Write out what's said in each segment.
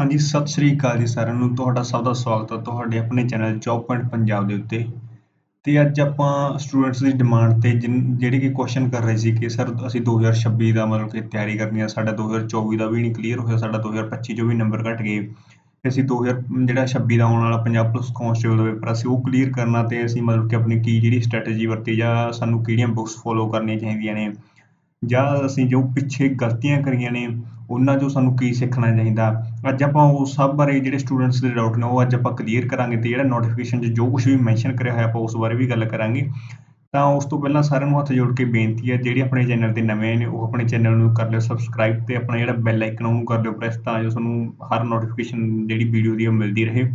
ਹਾਂਜੀ, ਸਤਿ ਸ੍ਰੀ ਅਕਾਲ ਜੀ ਸਾਰਿਆਂ ਨੂੰ। ਤੁਹਾਡਾ ਸਭ ਦਾ ਸਵਾਗਤ ਹੈ ਤੁਹਾਡੇ ਆਪਣੇ ਚੈਨਲ ਜੌਬ ਪੁਆਇੰਟ ਪੰਜਾਬ ਦੇ ਉੱਤੇ। ਤੇ ਅੱਜ ਆਪਾਂ ਸਟੂਡੈਂਟਸ ਦੀ ਡਿਮਾਂਡ ਤੇ ਜਿਨ- ਜਿਹੜੇ ਕਿ ਕੁਐਸਚਨ ਕਰ ਰਹੇ ਸੀ ਕਿ ਸਰ ਅਸੀਂ 2026 ਦਾ ਮਤਲਬ ਕਿ ਤਿਆਰੀ ਕਰਨੀ ਆ। ਸਾਡਾ 2024 ਦਾ ਵੀ ਨਹੀਂ ਕਲੀਅਰ ਹੋਇਆ, ਸਾਡਾ 2025 ਚੋਂ ਵੀ ਨੰਬਰ ਘਟ ਗਏ। ਤੇ ਅਸੀਂ 2000 ਜਿਹੜਾ 26 ਦਾ ਆਉਣ ਵਾਲਾ ਪੰਜਾਬ ਪੁਲਿਸ ਕਾਂਸਟੇਬਲ ਦਾ ਪੇਪਰ ਅਸੀਂ ਉਹ ਕਲੀਅਰ ਕਰਨਾ ਤੇ ਅਸੀਂ ਮਤਲਬ ਕਿ ਆਪਣੀ ਕੀ ਜਿਹੜੀ ਸਟ੍ਰੈਟਜੀ ਵਰਤੀ ਜਾਂ ਸਾਨੂੰ ਕਿਹੜੀਆਂ ਬੁੱਕਸ ਫੋਲੋ ਕਰਨੀਆਂ ਚਾਹੀਦੀਆਂ ਨੇ। ਜਾਂ ਅਸੀਂ ਜੋ ਪਿੱਛੇ ਗਲਤੀਆਂ ਕਰੀਆਂ ਨੇ, ਉਹਨਾਂ 'ਚੋਂ ਸਾਨੂੰ ਕੀ ਸਿੱਖਣਾ ਚਾਹੀਦਾ? ਅੱਜ ਆਪਾਂ ਉਹ ਸਭ ਬਾਰੇ ਜਿਹੜੇ ਸਟੂਡੈਂਟਸ ਦੇ ਡਾਊਟ ਨੇ, ਉਹ ਅੱਜ ਆਪਾਂ ਕਲੀਅਰ ਕਰਾਂਗੇ ਤੇ ਜਿਹੜਾ ਨੋਟੀਫਿਕੇਸ਼ਨ 'ਚ ਜੋ ਕੁਝ ਵੀ ਮੈਂਸ਼ਨ ਕਰਿਆ ਹੋਇਆ ਆਪਾਂ ਉਸ ਬਾਰੇ ਵੀ ਗੱਲ ਕਰਾਂਗੇ। ਤਾਂ ਉਸ ਤੋਂ ਪਹਿਲਾਂ ਸਾਰਿਆਂ ਨੂੰ ਹੱਥ ਜੋੜ ਕੇ ਬੇਨਤੀ ਹੈ, ਜਿਹੜੇ ਆਪਣੇ ਚੈਨਲ ਤੇ ਨਵੇਂ ਨੇ, ਉਹ ਆਪਣੇ ਚੈਨਲ ਨੂੰ ਕਰ ਲਿਓ ਸਬਸਕ੍ਰਾਈਬ ਤੇ ਆਪਣਾ ਜਿਹੜਾ ਬੈਲ ਆਈਕਨ ਉਹਨੂੰ ਕਰ ਲਿਓ ਪ੍ਰੈਸ ਤਾਂ ਜੋ ਤੁਹਾਨੂੰ ਹਰ ਨੋਟੀਫਿਕੇਸ਼ਨ ਜਿਹੜੀ ਵੀਡੀਓ ਦੀ ਉਹ ਮਿਲਦੀ ਰਹੇ।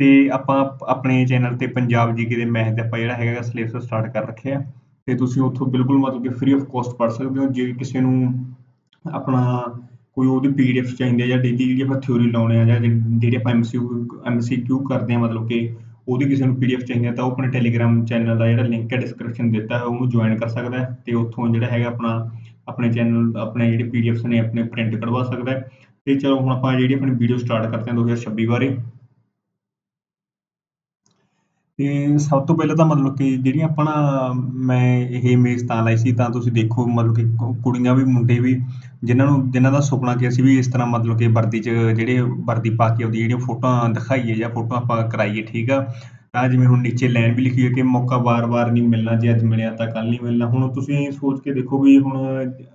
ਤੇ ਆਪਾਂ ਆਪਣੇ ਚੈਨਲ ਤੇ ਪੰਜਾਬ ਜੀਕੇ ਦੇ ਮੈਥ ਦੇ ਆਪਾਂ ਜਿਹੜਾ ਹੈਗਾ ਸਿਲੇਬਸ ਸਟਾਰਟ ਕਰ ਰੱਖਿਆ। ਤੇ ਤੁਸੀਂ ਉੱਥੋਂ ਬਿਲਕੁਲ ਮਤਲਬ ਕਿ ਫ੍ਰੀ ਆਫ ਕਾਸਟ ਪੜ੍ਹ ਸਕਦੇ ਹੋ, ਜੇ ਕਿਸੇ ਨੂੰ ਆਪਣਾ ਕੋਈ ਉਹਦੀ ਪੀਡੀਐਫ ਚਾਹੀਦੀ ਹੈ ਜਾਂ ਡੇਲੀ ਜਿਹੜੀ ਆਪਾਂ ਥਿਊਰੀ ਲਾਉਣੇ ਆ ਜਾਂ ਜਿਹੜੀ ਆਪਾਂ ਐਮਸੀਕਿਊ ਐਮਸੀਕਿਊ ਕਰਦੇ ਆ ਮਤਲਬ ਕਿ ਉਹਦੀ ਕਿਸੇ ਨੂੰ ਪੀਡੀਐਫ ਚਾਹੀਦੀ ਹੈ ਤਾਂ ਉਹ ਆਪਣੇ ਟੈਲੀਗ੍ਰਾਮ ਚੈਨਲ ਦਾ ਜਿਹੜਾ ਲਿੰਕ ਹੈ ਡਿਸਕ੍ਰਿਪਸ਼ਨ ਦਿੱਤਾ ਹੈ, ਉਹਨੂੰ ਜੁਆਇਨ ਕਰ ਸਕਦਾ ਹੈ ਤੇ ਉੱਥੋਂ ਜਿਹੜਾ ਹੈਗਾ ਆਪਣਾ, ਆਪਣੇ ਚੈਨਲ ਆਪਣੇ ਜਿਹੜੇ ਪੀਡੀਐਫਸ ਨੇ ਆਪਣੇ ਪ੍ਰਿੰਟ ਕਢਵਾ ਸਕਦਾ ਹੈ। ਤੇ ਚਲੋ ਹੁਣ ਆਪਾਂ ਜਿਹੜੀ ਆਪਣੀ ਵੀਡੀਓ ਸਟਾਰਟ ਕਰਦੇ ਹਾਂ 2026 ਬਾਰੇ। ਤੇ ਸਭ ਤੋਂ ਪਹਿਲਾਂ ਤਾਂ ਮਤਲਬ ਕਿ ਜਿਹੜੀਆਂ ਆਪਣਾ ਮੈਂ ਇਹ ਮੇਜ਼ ਤਾਂ ਲਾਈ ਸੀ, ਤਾਂ ਤੁਸੀਂ ਦੇਖੋ ਮਤਲਬ ਕਿ ਕੁ- ਕੁੜੀਆਂ ਵੀ, ਮੁੰਡੇ ਵੀ, ਜਿਨ੍ਹਾਂ ਨੂੰ, ਜਿਨ੍ਹਾਂ ਦਾ ਸੁਪਨਾ ਕਿ ਅਸੀਂ ਵੀ ਇਸ ਤਰ੍ਹਾਂ ਮਤਲਬ ਕਿ ਵਰਦੀ 'ਚ ਜਿਹੜੇ ਵਰਦੀ ਪਾ ਕੇ ਆਪਦੀ ਜਿਹੜੀਆਂ ਫੋਟੋਆਂ ਦਿਖਾਈਏ ਜਾਂ ਫੋਟੋਆਂ ਆਪਾਂ ਕਰਾਈਏ, ਠੀਕ ਆ? ਤਾਂ ਜਿਵੇਂ ਹੁਣ ਨੀਚੇ ਲਾਈਨ ਵੀ ਲਿਖੀ ਹੈ ਕਿ ਮੌਕਾ ਵਾਰ-ਵਾਰ ਨਹੀਂ ਮਿਲਣਾ, ਜੇ ਅੱਜ ਮਿਲਿਆ ਤਾਂ ਕੱਲ੍ਹ ਨਹੀਂ ਮਿਲਣਾ। ਹੁਣ ਤੁਸੀਂ ਸੋਚ ਕੇ ਦੇਖੋ ਵੀ ਹੁਣ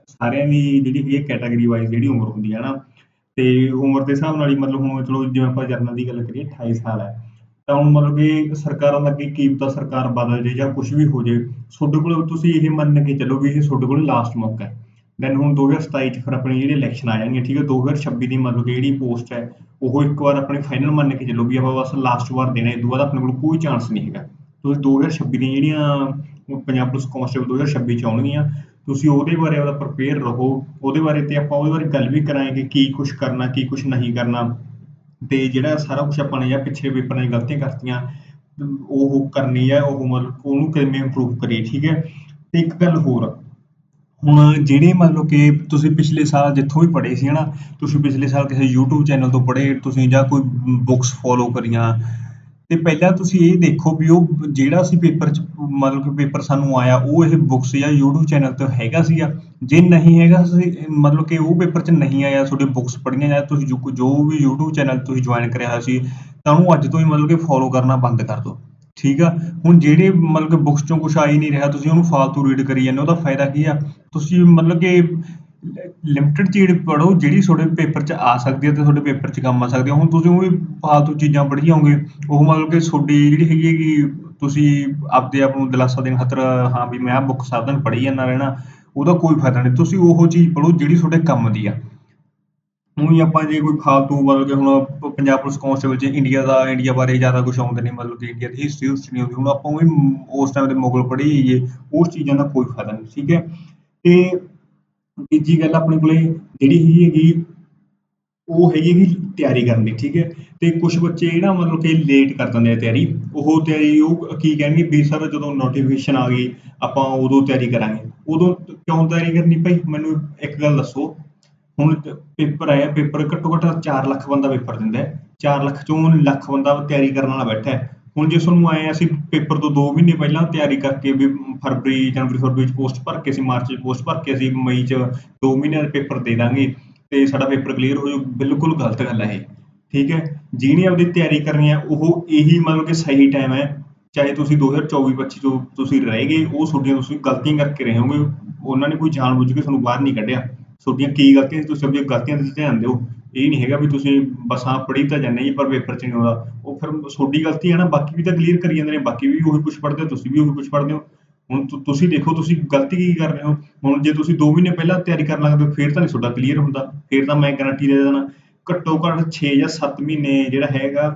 ਸਾਰਿਆਂ ਦੀ ਜਿਹੜੀ ਹੈਗੀ ਹੈ ਕੈਟਾਗਰੀ ਵਾਈਜ਼ ਜਿਹੜੀ ਉਮਰ ਹੁੰਦੀ ਹੈ ਨਾ, ਤੇ ਉਮਰ ਦੇ ਹਿਸਾਬ ਨਾਲ ਹੀ ਮਤਲਬ ਹੁਣ ਚਲੋ ਜਿਵੇਂ ਆਪਾਂ ਜਰਨਲ ਦੀ ਗੱਲ ਕਰੀਏ 28 ਸਾਲ ਹੈ। ਤਾਂ ਹੁਣ ਮਤਲਬ ਕਿ ਸਰਕਾਰਾਂ ਦਾ ਕੀ ਕੀ ਸਰਕਾਰ ਬਦਲ ਜੇ ਜਾਂ ਕੁਝ ਵੀ ਹੋ ਜੇ, ਤੁਹਾਡੇ ਕੋਲ ਤੁਸੀਂ ਇਹ ਮੰਨ ਕੇ ਚੱਲੋ ਵੀ ਇਹ ਤੁਹਾਡੇ ਕੋਲ ਲਾਸਟ ਮੌਕਾ ਹੈ। ਦੈਨ ਹੁਣ 2027 ਚ ਫਿਰ ਆਪਣੀ ਜਿਹੜੀ ਇਲੈਕਸ਼ਨ ਆ ਜਾਣਗੀਆਂ ਠੀਕ ਹੈ 2026 ਦੀ ਮਤਲਬ ਕਿ ਜਿਹੜੀ ਪੋਸਟ ਹੈ, ਉਹ ਇੱਕ ਵਾਰ ਆਪਣੇ ਫਾਈਨਲ ਮੰਨ ਕੇ ਚੱਲੋ ਵੀ ਆਪਾਂ ਬਸ ਲਾਸਟ ਵਾਰ ਦੇਣਾ ਇਸ ਤੋਂ ਬਾਅਦ ਆਪਣੇ ਕੋਲ ਕੋਈ ਚਾਂਸ ਨਹੀਂ ਹੈਗਾ। ਤੁਸੀਂ 2026 ਦੀਆਂ ਜਿਹੜੀਆਂ ਪੰਜਾਬ ਪੁਲਿਸ ਕਾਂਸਟੇਬਲ 2026 ਚ ਆਉਣਗੀਆਂ, ਤੁਸੀਂ ਉਹਦੇ ਬਾਰੇ ਉਹਦਾ ਪ੍ਰਪੇਅਰ ਰਹੋ, ਉਹਦੇ ਬਾਰੇ ਤੇ ਆਪਾਂ ਉਹਦੇ ਬਾਰੇ ਗੱਲ ਵੀ ਕਰਾਂਗੇ ਕਿ ਕੀ ਕੁਝ ਕਰਨਾ, ਕੀ ਕੁਝ ਨਹੀਂ ਕਰਨਾ। ਤੇ ਜਿਹੜਾ ਸਾਰਾ ਕੁਝ ਆਪਾਂ ਨੇ ਜਾਂ ਪਿੱਛੇ ਪੇਪਰਾਂ ਨੇ ਗਲਤੀਆਂ ਕਰਤੀਆਂ, ਉਹ ਕਰਨੀ ਹੈ ਉਹ ਮਤਲਬ ਉਹਨੂੰ ਕਿਵੇਂ ਇੰਪਰੂਵ ਕਰੀਏ, ਠੀਕ ਹੈ? ਤੇ ਇੱਕ ਗੱਲ ਹੋਰ, ਹੁਣ ਜਿਹੜੇ ਮਤਲਬ ਕਿ ਤੁਸੀਂ ਪਿਛਲੇ ਸਾਲ ਜਿੱਥੋਂ ਵੀ ਪੜ੍ਹੇ ਸੀ, ਹਨਾ, ਤੁਸੀਂ ਪਿਛਲੇ ਸਾਲ ਕਿਸੇ YouTube ਚੈਨਲ ਤੋਂ ਪੜ੍ਹੇ, ਤੁਸੀਂ ਜਾਂ ਕੋਈ ਬੁੱਕਸ ਫੋਲੋ ਕਰੀਆਂ ਤੇ ਪਹਿਲਾਂ ਤੁਸੀਂ ਇਹ ਦੇਖੋ ਵੀ ਉਹ ਜਿਹੜਾ ਅਸੀਂ ਪੇਪਰ ਚ, ਮਤਲਬ ਕਿ ਪੇਪਰ ਸਾਨੂੰ ਆਇਆ, ਉਹ ਇਹ ਬੁੱਕਸ ਜਾਂ YouTube ਚੈਨਲ ਤੇ ਹੈਗਾ ਸੀਗਾ। ਜੇ ਨਹੀਂ ਹੈਗਾ, ਤੁਸੀਂ ਮਤਲਬ ਕਿ ਉਹ ਪੇਪਰ ਚ ਨਹੀਂ ਆਇਆ, ਤੁਹਾਡੇ ਬੁੱਕਸ ਪੜ੍ਹੀਆਂ ਜਾਂ ਤੁਸੀਂ ਜੋ ਜੋ ਵੀ YouTube ਚੈਨਲ ਤੁਸੀਂ ਜੁਆਇਨ ਕਰਿਆ ਹੋਇਆ ਸੀ, ਤਾਂ ਉਹਨੂੰ ਅੱਜ ਤੋਂ ਹੀ ਮਤਲਬ ਕਿ ਫੋਲੋ ਕਰਨਾ ਬੰਦ ਕਰ ਦਿਓ। ਠੀਕ ਆ? ਹੁਣ ਜਿਹੜੇ ਮਤਲਬ ਕਿ ਬੁੱਕਸ ਚੋਂ ਕੁਝ ਆ ਹੀ ਨਹੀਂ ਰਿਹਾ, ਤੁਸੀਂ ਉਹਨੂੰ ਫਾਲਤੂ ਰੀਡ ਕਰੀ ਜਾਂਦੇ ਉਹਦਾ ਫਾਇਦਾ ਕੀ ਆ? ਤੁਸੀਂ ਮਤਲਬ ਕਿ ਲਿਮਿਟਡ ਚੀਜ਼ ਪੜ੍ਹੋ, ਜਿਹੜੀ ਤੁਹਾਡੇ ਪੇਪਰ 'ਚ ਆ ਸਕਦੀ ਹੈ ਤੇ ਤੁਹਾਡੇ ਪੇਪਰ 'ਚ ਕੰਮ ਆ ਸਕਦੀ ਹੈ। ਹੁਣ ਤੁਸੀਂ ਉਹ ਫਾਲਤੂ ਚੀਜ਼ਾਂ ਪੜ੍ਹੀ ਜਾਓਗੇ ਉਹ ਮਤਲਬ ਕਿ ਤੁਹਾਡੀ ਜਿਹੜੀ ਹੈਗੀ ਹੈਗੀ ਤੁਸੀਂ ਆਪਦੇ ਆਪ ਨੂੰ ਦਿਲਾਸਾ ਦੇਣ ਖਾਤਰ, ਹਾਂ ਵੀ ਮੈਂ ਆਹ ਬੁੱਕ ਸਾਰਾ ਦਿਨ ਪੜ੍ਹੀ ਜਾਂਦਾ ਰਹਿਣਾ, ਉਹਦਾ ਕੋਈ ਫਾਇਦਾ ਨਹੀਂ। ਤੁਸੀਂ ਉਹ ਚੀਜ਼ ਪੜ੍ਹੋ ਜਿਹੜੀ ਤੁਹਾਡੇ ਕੰਮ ਦੀ ਆ। ਊਂ ਆਪਾਂ ਜੇ ਕੋਈ ਫਾਲਤੂ ਮਤਲਬ ਕਿ ਹੁਣ ਪੰਜਾਬ ਪੁਲਿਸ ਕਾਂਸਟੇਬਲ 'ਚ ਇੰਡੀਆ ਦਾ, ਇੰਡੀਆ ਬਾਰੇ ਜ਼ਿਆਦਾ ਕੁਛ ਆਉਂਦੇ ਨਹੀਂ ਮਤਲਬ ਕਿ ਇੰਡੀਆ ਦੀ ਹਿਸਟਰੀ ਹੁਸਟਰੀ ਨਹੀਂ ਆਉਂਦੀ। ਹੁਣ ਆਪਾਂ ਉਹ ਉਸ ਟਾਈਮ ਦੇ ਮੁਗਲ ਪੜ੍ਹੀ ਜਾਈਏ ਉਸ ਚੀਜ਼ਾਂ ਦਾ ਕੋਈ ਫਾਇਦਾ ਨਹੀਂ, ਠੀਕ ਹੈ? ਤੇ ਤੀਜੀ ਗੱਲ ਆਪਣੇ ਕੋਲੇ ਜਿਹੜੀ ਹੈਗੀ ਹੈਗੀ, ਉਹ ਹੈਗੀ ਹੈਗੀ ਤਿਆਰੀ ਕਰਨ ਦੀ, ਠੀਕ ਹੈ? ਤੇ ਕੁਝ ਬੱਚੇ ਨਾ ਮਤਲਬ ਕਿ ਲੇਟ ਕਰ ਦਿੰਦੇ ਆ ਤਿਆਰੀ। ਉਹ ਤਿਆਰੀ ਉਹ ਕੀ ਕਹਿਣਗੇ ਵੀ ਸਰ ਜਦੋਂ ਨੋਟੀਫਿਕੇਸ਼ਨ ਆ ਗਈ, ਆਪਾਂ ਉਦੋਂ ਤਿਆਰੀ ਕਰਾਂਗੇ। ਉਦੋਂ ਕਿਉਂ ਤਿਆਰੀ ਕਰਨੀ ਭਾਈ? ਮੈਨੂੰ ਇੱਕ ਗੱਲ ਦੱਸੋ। ਹੁਣ ਪੇਪਰ ਆਇਆ, ਪੇਪਰ ਘੱਟੋ ਘੱਟ 4 ਲੱਖ ਬੰਦਾ ਪੇਪਰ ਦਿੰਦਾ ਹੈ। 4 ਲੱਖ ਚੋਂ ਲੱਖ ਬੰਦਾ ਤਿਆਰੀ ਕਰਨ ਵਾਲਾ ਬੈਠਾ ਹੈ। ਹੁਣ ਜੇ ਤੁਹਾਨੂੰ ਆਏ ਅਸੀਂ ਪੇਪਰ ਤੋਂ 2 ਮਹੀਨੇ ਪਹਿਲਾਂ ਤਿਆਰੀ ਕਰਕੇ ਵੀ ਫਰਵਰੀ, ਜਨਵਰੀ, ਫਰਵਰੀ ਚ ਪੋਸਟ ਭਰ ਕੇ ਅਸੀਂ, ਮਾਰਚ ਚ ਪੋਸਟ ਭਰ ਕੇ ਅਸੀਂ ਮਈ ਚ 2 ਮਹੀਨਿਆਂ ਦਾ ਪੇਪਰ ਦੇ ਦਾਂਗੇ ਤੇ ਸਾਡਾ ਪੇਪਰ ਕਲੀਅਰ ਹੋ ਜਾਊ। ਬਿਲਕੁਲ ਗਲਤ ਗੱਲ ਹੈ ਇਹ। ਠੀਕ ਹੈ? ਜਿਹਨੇ ਆਪਦੀ ਤਿਆਰੀ ਕਰਨੀ ਹੈ ਉਹ ਇਹੀ ਮਤਲਬ ਕਿ ਸਹੀ ਟਾਈਮ ਹੈ। ਚਾਹੇ ਤੁਸੀਂ 2024 25 ਤੋਂ ਤੁਸੀਂ ਰਹਿ ਗਏ, ਉਹ ਤੁਹਾਡੀਆਂ ਤੁਸੀਂ ਗਲਤੀਆਂ ਕਰਕੇ ਰਹੇ ਹੋਗੇ ਉਹਨਾਂ ਨੇ ਕੋਈ ਜਾਣਬੁੱਝ ਕੇ ਤੁਹਾਨੂੰ ਬਾਹਰ ਨਹੀਂ ਕੱਢਿਆ। ਤੁਹਾਡੀਆਂ ਕੀ ਗਲਤੀਆਂ ਤੁਸੀਂ ਆਪਣੀਆਂ ਗਲਤੀਆਂ ਤੇ ਧਿਆਨ ਦਿਓ। ਇਹ ਨਹੀਂ ਹੈਗਾ ਵੀ ਤੁਸੀਂ ਬਸ ਪੜ੍ਹੀ ਤਾਂ ਜਾਂਦੇ ਜੀ, ਪਰ ਪੇਪਰ 'ਚ ਨਹੀਂ ਆਉਂਦਾ। ਉਹ ਫਿਰ ਤੁਹਾਡੀ ਗਲਤੀ ਹੈ ਨਾ, ਬਾਕੀ ਵੀ ਤਾਂ ਕਲੀਅਰ ਕਰੀ ਜਾਂਦੇ ਨੇ, ਬਾਕੀ ਵੀ ਉਹੀ ਕੁਝ ਪੜ੍ਹਦੇ ਹੋ, ਤੁਸੀਂ ਵੀ ਉਹੀ ਕੁਝ ਪੜ੍ਹਦੇ ਹੋ। ਹੁਣ ਤੁਸੀਂ ਦੇਖੋ, ਤੁਸੀਂ ਗਲਤੀ ਕੀ ਕਰ ਰਹੇ ਹੋ? ਹੁਣ ਜੇ ਤੁਸੀਂ 2 ਮਹੀਨੇ ਪਹਿਲਾਂ ਤਿਆਰੀ ਕਰਨ ਲੱਗਦੇ ਹੋ ਫਿਰ ਤਾਂ ਨਹੀਂ ਤੁਹਾਡਾ ਕਲੀਅਰ ਹੁੰਦਾ। ਫਿਰ ਤਾਂ ਮੈਂ ਗਾਰੰਟੀ ਦੇ ਦੇਣਾ ਘੱਟੋ ਘੱਟ 6 ਜਾਂ 7 ਮਹੀਨੇ ਜਿਹੜਾ ਹੈਗਾ,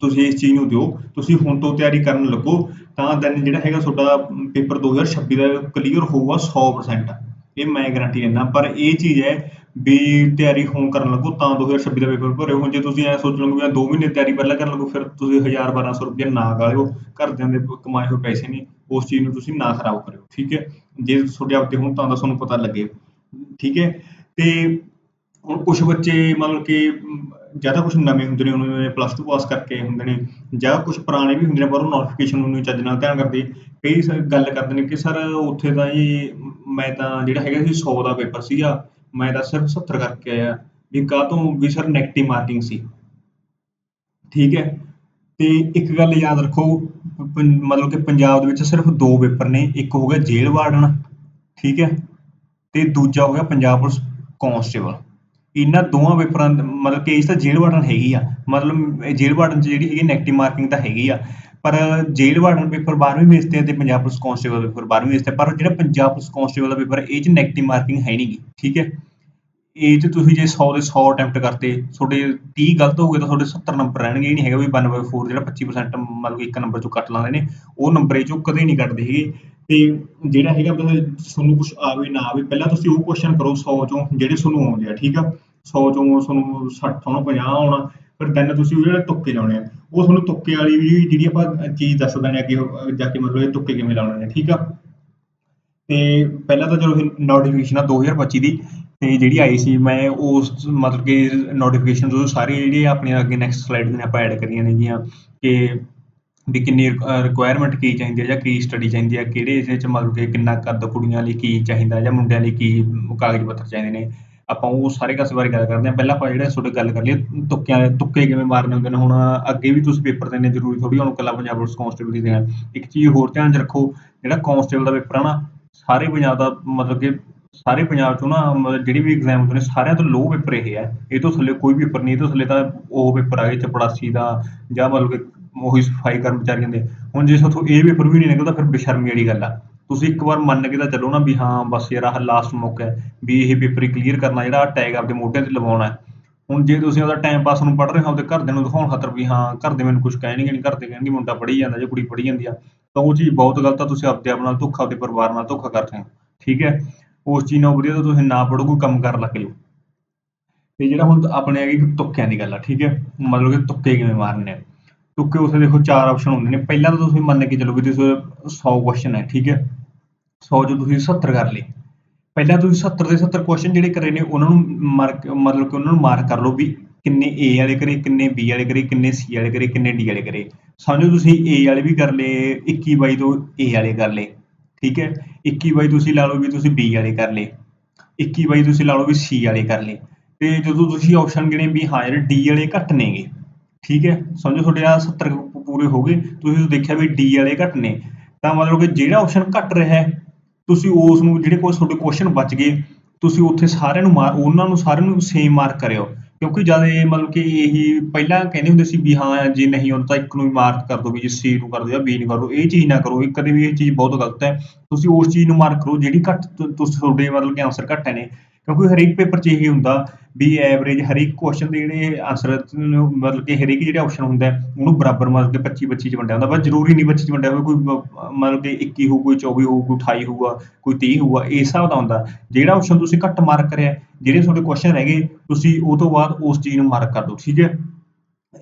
ਤੁਸੀਂ ਇਸ ਚੀਜ਼ ਨੂੰ ਦਿਓ। ਤੁਸੀਂ ਹੁਣ ਤੋਂ ਤਿਆਰੀ ਕਰਨ ਲੱਗੋ, ਤਾਂ ਦੈਨ ਜਿਹੜਾ ਹੈਗਾ ਤੁਹਾਡਾ ਪੇਪਰ 2026 ਦਾ ਕਲੀਅਰ ਹੋਊਗਾ 100% ਇਹ ਮੈਂ ਗਾਰੰਟੀ ਦਿੰਦਾ, ਪਰ ਇਹ ਚੀਜ਼ ਹੈ ਵੀ ਤਿਆਰੀ ਹੋਣ ਕਰਨ ਲੱਗੋ, ਤਾਂ 2026 ਦਾ ਪੇਪਰ ਭਰਿਓ ਹੁਣ ਜੇ ਤੁਸੀਂ ਐ ਸੋਚ ਲਓਗੇ ਵੀ 2 ਮਹੀਨੇ ਤਿਆਰੀ ਪਹਿਲਾਂ ਕਰਨ ਲੱਗੋ, ਫਿਰ ਤੁਸੀਂ 1000 1200 ਰੁਪਏ ਨਾ ਗਾਲਿਓ, ਘਰਦਿਆਂ ਦੇ ਕਮਾਏ ਹੋਏ ਪੈਸੇ ਨਹੀਂ, ਉਸ ਚੀਜ਼ ਨੂੰ ਤੁਸੀਂ ਨਾ ਖਰਾਬ ਕਰਿਓ, ਠੀਕ ਹੈ? ਜੇ ਤੁਹਾਡੇ ਆਪਦੇ ਹੁਣ ਤਾਂ ਦਾ ਤੁਹਾਨੂੰ ਪਤਾ ਲੱਗੇ, ਠੀਕ ਹੈ? ਤੇ ਹੁਣ ਕੁਛ ਬੱਚੇ ਮਤਲਬ ਕਿ, ਜ਼ਿਆਦਾ ਜਾਂ ਕੁਛ ਨਵੇਂ ਹੁੰਦੇ ਨੇ, ਉਹਨਾਂ ਨੇ ਪਲੱਸ 2 ਪਾਸ ਕਰਕੇ ਹੁੰਦੇ ਨੇ, ਜਾਂ ਕੁਛ ਪੁਰਾਣੇ ਵੀ ਹੁੰਦੇ ਨੇ, ਪਰ ਉਹ ਨੋਟੀਫਿਕੇਸ਼ਨ ਨੂੰ ਚੱਜ ਨਾਲ ਧਿਆਨ ਕਰਦੇ। ਕਈ ਗੱਲ ਕਰਦੇ ਨੇ ਕਿ ਸਰ, ਉੱਥੇ ਤਾਂ ਜੀ ਮੈਂ ਤਾਂ ਜਿਹੜਾ ਹੈਗਾ ਸੀ 100 ਦਾ ਪੇਪਰ ਸੀਗਾ, ਮੈਂ ਤਾਂ ਸਿਰਫ 70 ਕਰਕੇ ਆਇਆ ਵੀ ਕਾਹ ਤੋਂ ਵੀ ਸਰ ਨੈਗੇਟਿਵ ਮਾਰਕਿੰਗ ਸੀ। ਠੀਕ ਹੈ? ਤੇ ਇੱਕ ਗੱਲ ਯਾਦ ਰੱਖੋ ਮਤਲਬ ਕਿ ਪੰਜਾਬ ਦੇ ਵਿੱਚ ਸਿਰਫ ਦੋ ਪੇਪਰ ਨੇ, ਇੱਕ ਹੋ ਗਿਆ ਜੇਲ੍ਹ ਵਾਰਡਨ, ਠੀਕ ਹੈ? ਤੇ ਦੂਜਾ ਹੋ ਗਿਆ ਪੰਜਾਬ ਪੁਲਿਸ ਕਾਂਸਟੇਬਲ। ਇਹਨਾਂ ਦੋਵਾਂ ਪੇਪਰਾਂ ਮਤਲਬ ਕਿ ਇਸ ਤਾਂ ਜੇਲ੍ਹ ਵਾਰਡਨ ਹੈਗੀ ਆ। ਮਤਲਬ ਇਹ ਜੇਲ੍ਹ ਵਾਰਡਨ 'ਚ ਜਿਹੜੀ ਹੈਗੀ ਨੈਗੇਟਿਵ ਮਾਰਕਿੰਗ ਤਾਂ ਹੈਗੀ ਆ। ਪਰ ਜੇਲ੍ਹ ਵਾਰਡਨ ਪੇਪਰ 12ਵੀਂ ਬੇਸ ਤੇ ਆ ਤੇ ਪੰਜਾਬ ਪੁਲਿਸ ਕਾਂਸਟੇਬਲ ਪੇਪਰ 12ਵੀਂ ਬੇਸ ਤੇ, ਪਰ ਜਿਹੜਾ ਪੰਜਾਬ ਪੁਲਿਸ ਕਾਂਸਟੇਬਲ ਦਾ ਪੇਪਰ ਇਹ 'ਚ ਨੈਗੇਟਿਵ ਮਾਰਕਿੰਗ ਹੈ ਨਹੀਂਗੀ ਠੀਕ ਹੈ? ਇਹ 'ਚ ਤੁਸੀਂ ਜੇ 100 ਦੇ 100 ਅਟੈਂਪਟ ਕਰਤੇ, ਤੁਹਾਡੇ 30 ਗਲਤ ਹੋ ਗਏ ਤਾਂ ਤੁਹਾਡੇ 70 ਨੰਬਰ ਰਹਿਣਗੇ, ਇਹ ਨਹੀਂ ਹੈਗਾ ਵੀ 1/4 ਜਿਹੜਾ 25% ਮਤਲਬ ਇੱਕ ਨੰਬਰ ਚੋਂ ਕੱਟ ਲਾਉਂਦੇ ਨੇ, ਉਹ ਨੰਬਰ ਇਹ ਚੋਂ ਕਦੇ ਨਹੀਂ ਕੱਟਦੇ ਹੈਗੇ। ਤੇ ਜਿਹੜਾ ਹੈਗਾ ਵੀ ਤੁਹਾਨੂੰ ਕੁਝ ਆਵੇ ਨਾ ਆਵੇ, ਪਹਿਲਾਂ ਤੁਸੀਂ ਉਹ ਕੁਐਸਚਨ ਕਰੋ 100 ਚੋਂ ਜਿਹੜੇ ਤੁਹਾਨੂੰ ਆਉਂਦੇ ਆ, ਠੀਕ ਆ? 100 ਚੋਂ ਤੁਹਾਨੂੰ 60 ਆਉਣਾ 50 ਆਉਣਾ, ਫਿਰ ਦੈਨ ਤੁਸੀਂ ਉਹ ਜਿਹੜੇ ਤੁੱਕੇ ਲਾਉਣੇ ਆ। ਉਹ ਤੁਹਾਨੂੰ ਤੁੱਕੇ ਵਾਲੀ ਵੀ ਜਿਹੜੀ ਆਪਾਂ ਚੀਜ਼ ਦੱਸ ਦਿੰਦੇ ਆ ਜਾ ਕੇ ਮਤਲਬ ਇਹ ਤੁੱਕੇ ਕਿਵੇਂ ਲਾਉਣੇ ਨੇ, ਠੀਕ ਆ? ਤੇ ਪਹਿਲਾਂ ਤਾਂ ਚਲੋ ਨੋਟੀਫਿਕੇਸ਼ਨ ਆ 2025 ਦੀ, ਤੇ ਜਿਹੜੀ ਆਈ ਸੀ, ਮੈਂ ਉਸ ਮਤਲਬ ਕਿ ਨੋਟੀਫਿਕੇਸ਼ਨ ਤੋਂ ਸਾਰੇ ਜਿਹੜੇ ਆਪਣੇ ਅੱਗੇ ਨੈਕਸਟ ਸਲਾਈਡ ਨੇ ਆਪਾਂ ਐਡ ਕਰੀਆਂ ਨੇਗੀਆਂ ਕਿ ਵੀ ਕਿੰਨੀ ਰਿਕੁਆਇਰਮੈਂਟ ਕੀ ਚਾਹੀਦੀ ਹੈ ਜਾਂ ਕੀ ਸਟੱਡੀ ਚਾਹੀਦੀ ਹੈ ਕਿਹੜੇ ਇਹਦੇ ਚ ਮਤਲਬ ਕਿ ਕਿੰਨਾ ਕੱਦ ਕੁੜੀਆਂ ਲਈ ਕੀ ਚਾਹੀਦਾ ਜਾਂ ਮੁੰਡਿਆਂ ਲਈ ਕੀ ਕਾਗਜ਼ ਪੱਤਰ ਚਾਹੀਦੇ ਨੇ। ਆਪਾਂ ਉਹ ਸਾਰੇ ਕਾਸੇ ਬਾਰੇ ਗੱਲ ਕਰਦੇ ਹਾਂ। ਪਹਿਲਾਂ ਆਪਾਂ ਜਿਹੜਾ ਤੁਹਾਡੇ ਗੱਲ ਕਰ ਲਈਏ, ਤੁੱਕਿਆਂ ਤੁੱਕੇ ਕਿਵੇਂ ਮਾਰਨੇ ਹੁੰਦੇ ਨੇ? ਹੁਣ ਅੱਗੇ ਵੀ ਤੁਸੀਂ ਪੇਪਰ ਦੇਣੇ ਜ਼ਰੂਰੀ ਥੋੜੀ ਹੁਣ ਕੱਲਾ ਪੰਜਾਬ ਪੁਲਿਸ ਕਾਂਸਟੇਬਲ ਦੀ ਦੇਣਾ। ਇੱਕ ਚੀਜ਼ ਹੋਰ ਧਿਆਨ 'ਚ ਰੱਖੋ, ਜਿਹੜਾ ਕਾਂਸਟੇਬਲ ਦਾ ਪੇਪਰ ਆ ਨਾ, ਸਾਰੇ ਪੰਜਾਬ ਦਾ ਮਤਲਬ ਕਿ ਸਾਰੇ ਪੰਜਾਬ ਚੋਂ ਨਾ, ਮਤਲਬ ਜਿਹੜੀ ਵੀ ਐਗਜ਼ਾਮ ਹੁੰਦੇ ਨੇ, ਸਾਰਿਆਂ ਤੋਂ ਲੋ ਪੇਪਰ ਇਹ ਹੈ ਇਹ ਤੋਂ ਥੱਲੇ ਕੋਈ ਪੇਪਰ ਨਹੀਂ, ਇਹ ਤੋਂ ਥੱਲੇ ਤਾਂ ਉਹ ਪੇਪਰ ਆ ਗਏ ਚਪੜਾਸੀ ਦਾ ਜਾਂ ਮਤਲਬ ਕਿ ਉਹੀ ਸਫ਼ਾਈ ਕਰਮਚਾਰੀਆਂ ਦੇ ਹੁਣ ਜੇ ਉੱਥੋਂ ਇਹ ਪੇਪਰ ਵੀ ਨਹੀਂ ਨਿਕਲਦਾ, ਫਿਰ ਬੇਸ਼ਰਮੀ ਵਾਲੀ ਗੱਲ ਆ। ਤੁਸੀਂ ਇੱਕ ਵਾਰ ਮੰਨ ਕੇ ਤਾਂ ਚੱਲੋ ਨਾ ਵੀ ਹਾਂ, ਬਸ ਯਾਰ ਆਹ ਲਾਸਟ ਮੌਕਾ ਹੈ, ਵੀ ਇਹ ਪੇਪਰ ਹੀ ਕਲੀਅਰ ਕਰਨਾ ਜਿਹੜਾ ਟੈਗ ਆਪਦੇ ਮੋਢਿਆਂ ਤੇ ਲਵਾਉਣਾ ਹੈ। ਹੁਣ ਜੇ ਤੁਸੀਂ ਉਹਦਾ ਟਾਈਮ ਪਾਸ ਨੂੰ ਪੜ੍ਹ ਰਹੇ ਹੋ ਤੇ ਘਰਦਿਆਂ ਨੂੰ ਦਿਖਾਉਣ ਖਾਤਰ ਵੀ ਹਾਂ ਘਰਦੇ ਮੈਨੂੰ ਕੁਝ ਕਹਿਣਗੇ ਨਹੀਂ ਘਰਦੇ ਕਹਿਣਗੇ ਮੁੰਡਾ ਪੜ੍ਹੀ ਜਾਂਦਾ ਜਾਂ ਕੁੜੀ ਪੜ੍ਹੀ ਜਾਂਦੀ ਆ, ਤਾਂ ਉਹ ਚੀਜ਼ ਬਹੁਤ ਗਲਤ ਆ, ਤੁਸੀਂ ਆਪਦੇ ਆਪ ਨਾਲ ਧੋਖਾ, ਆਪਦੇ ਪਰਿਵਾਰ ਨਾਲ ਧੋਖਾ ਕਰ ਰਹੇ ਹੋ। ਠੀਕ ਹੈ? ਉਸ ਚੀਜ਼ ਨਾਲ ਵਧੀਆ ਤਾਂ ਤੁਸੀਂ ਨਾ ਪੜੋ ਕੋਈ ਕੰਮ ਕਰਨ ਲੱਗ ਜਾਓ। ਤੇ ਜਿਹੜਾ ਹੁਣ ਆਪਣੇ ਹੈਗੀ ਤੁੱਕਿਆਂ ਦੀ ਗੱਲ ਆ, ਠੀਕ ਹੈ? ਮਤਲਬ ਕਿ ਤੁੱਕੇ ਕਿਵੇਂ ਮਾਰਨੇ ਆ? ਤੁੱਕੇ ਉਸੇ ਦੇਖੋ ਚਾਰ ਆਪਸ਼ਨ ਹੁੰਦੇ ਨੇ। ਪਹਿਲਾਂ ਤਾਂ ਤੁਸੀਂ ਮੰਨ ਕੇ ਚੱਲੋ ਵੀ ਤੁਸੀਂ 100 ਕੁਐਸਚਨ ਹੈ, ਠੀਕ ਹੈ? ਸੌ ਚੋਂ ਤੁਸੀਂ 70 ਕਰ ਲਏ। ਪਹਿਲਾਂ ਤੁਸੀਂ 70 ਦੇ 70 ਕੁਐਸਚਨ ਜਿਹੜੇ ਕਰੇ ਨੇ, ਉਹਨਾਂ ਨੂੰ ਮਾਰਕ ਮਤਲਬ ਕਿ ਉਹਨਾਂ ਨੂੰ ਮਾਰਕ ਕਰ ਲਓ ਵੀ ਕਿੰਨੇ ਏ ਵਾਲੇ ਕਰੇ, ਕਿੰਨੇ ਬੀ ਵਾਲੇ ਕਰੇ, ਕਿੰਨੇ ਸੀ ਵਾਲੇ ਕਰੇ, ਕਿੰਨੇ ਡੀ ਵਾਲੇ ਕਰੇ। ਸਮਝੋ ਤੁਸੀਂ ਏ ਵਾਲੇ ਵੀ ਕਰ ਲਏ 21 ਬਾਈ ਤੋਂ ਏ ਵਾਲੇ ਕਰ ਲਏ, ਠੀਕ ਹੈ? 21 ਬਾਈ ਤੁਸੀਂ ਲਾ ਲਓ ਵੀ ਤੁਸੀਂ ਬੀ ਵਾਲੇ ਕਰ ਲਏ। 21 ਬਾਈ ਤੁਸੀਂ ਲਾ ਲਓ ਵੀ ਸੀ ਵਾਲੇ ਕਰ ਲਏ। ਤੇ ਜਦੋਂ ਤੁਸੀਂ ਆਪਸ਼ਨ ਗਿਣੇ ਵੀ ਹਾਂ ਯਾਰ ਡੀ ਵਾਲੇ ਘੱਟ ਨੇਗੇ, ਠੀਕ ਹੈ? ਸਮਝੋ ਤੁਹਾਡੇ ਆ 70 ਪੂਰੇ ਹੋ ਗਏ, ਤੁਸੀਂ ਦੇਖਿਆ ਵੀ ਡੀ ਵਾਲੇ ਘੱਟ ਨੇ। ਤਾਂ ਮਤਲਬ ਕਿ ਜਿਹੜਾ ਆਪਸ਼ਨ ਘੱਟ ਰਿਹਾ ਹੈ ਤੁਸੀਂ ਉਸ ਨੂੰ ਜਿਹੜੇ ਕੋਈ ਤੁਹਾਡੇ ਕੁਐਸਚਨ ਬਚ ਗਏ, ਤੁਸੀਂ ਉੱਥੇ ਸਾਰਿਆਂ ਨੂੰ ਮਾਰ, ਉਹਨਾਂ ਨੂੰ ਸਾਰਿਆਂ ਨੂੰ ਸੇਮ ਮਾਰਕ ਕਰਿਓ। ਕਿਉਂਕਿ ਜਦ ਇਹ ਮਤਲਬ ਕਿ ਇਹੀ ਪਹਿਲਾਂ ਕਹਿੰਦੇ ਹੁੰਦੇ ਸੀ ਵੀ ਹਾਂ, ਜੇ ਨਹੀਂ ਆਉਂਦਾ ਤਾਂ ਇੱਕ ਨੂੰ ਮਾਰਕ ਕਰ ਦਿਓ ਵੀ ਜੇ C ਨੂੰ ਕਰ ਦਿਓ ਜਾਂ B ਨੂੰ ਕਰ ਦਿਓ ਇਹ ਚੀਜ਼ ਨਾ ਕਰੋ ਇਹ ਕਦੇ ਵੀ ਇਹ ਚੀਜ਼ ਬਹੁਤ ਗਲਤ ਹੈ। ਤੁਸੀਂ ਉਸ ਚੀਜ਼ ਨੂੰ ਮਾਰਕ ਕਰੋ ਜਿਹੜੀ ਘੱਟ, ਤੁਸੀਂ ਤੁਹਾਡੇ ਮਤਲਬ ਕਿ ਆਨਸਰ ਘੱਟ ਨੇ। ਕਿਉਂਕਿ ਹਰੇਕ ਪੇਪਰ 'ਚ ਇਹ ਹੁੰਦਾ ਵੀ ਐਵਰੇਜ ਹਰੇਕ ਕੁਐਸਚਨ ਦੇ ਜਿਹੜੇ ਆਨਸਰ ਮਤਲਬ ਕਿ ਹਰੇਕ ਜਿਹੜਾ ਆਪਸ਼ਨ ਹੁੰਦਾ ਉਹਨੂੰ ਬਰਾਬਰ ਮਤਲਬ ਕਿ 25 25 ਚ ਵੰਡਿਆ ਹੁੰਦਾ ਬਸ ਜ਼ਰੂਰੀ ਨਹੀਂ 25 ਚ ਵੰਡਿਆ ਹੋਵੇ ਕੋਈ ਮਤਲਬ ਕਿ 21 ਹੋਊ, ਕੋਈ 24 ਹੋਊ, ਕੋਈ 28 ਹੋਊਗਾ, ਕੋਈ 30 ਹੋਊਗਾ ਇਸ ਹਿਸਾਬ ਦਾ ਹੁੰਦਾ। ਜਿਹੜਾ ਆਪਸ਼ਨ ਤੁਸੀਂ ਘੱਟ ਮਾਰਕ ਕਰਿਆ, ਜਿਹੜੇ ਤੁਹਾਡੇ ਕੁਐਸਚਨ ਰਹਿ ਗਏ, ਤੁਸੀਂ ਉਹ ਤੋਂ ਬਾਅਦ ਉਸ ਚੀਜ਼ ਨੂੰ ਮਾਰਕ ਕਰ ਦਿਓ, ਠੀਕ ਹੈ?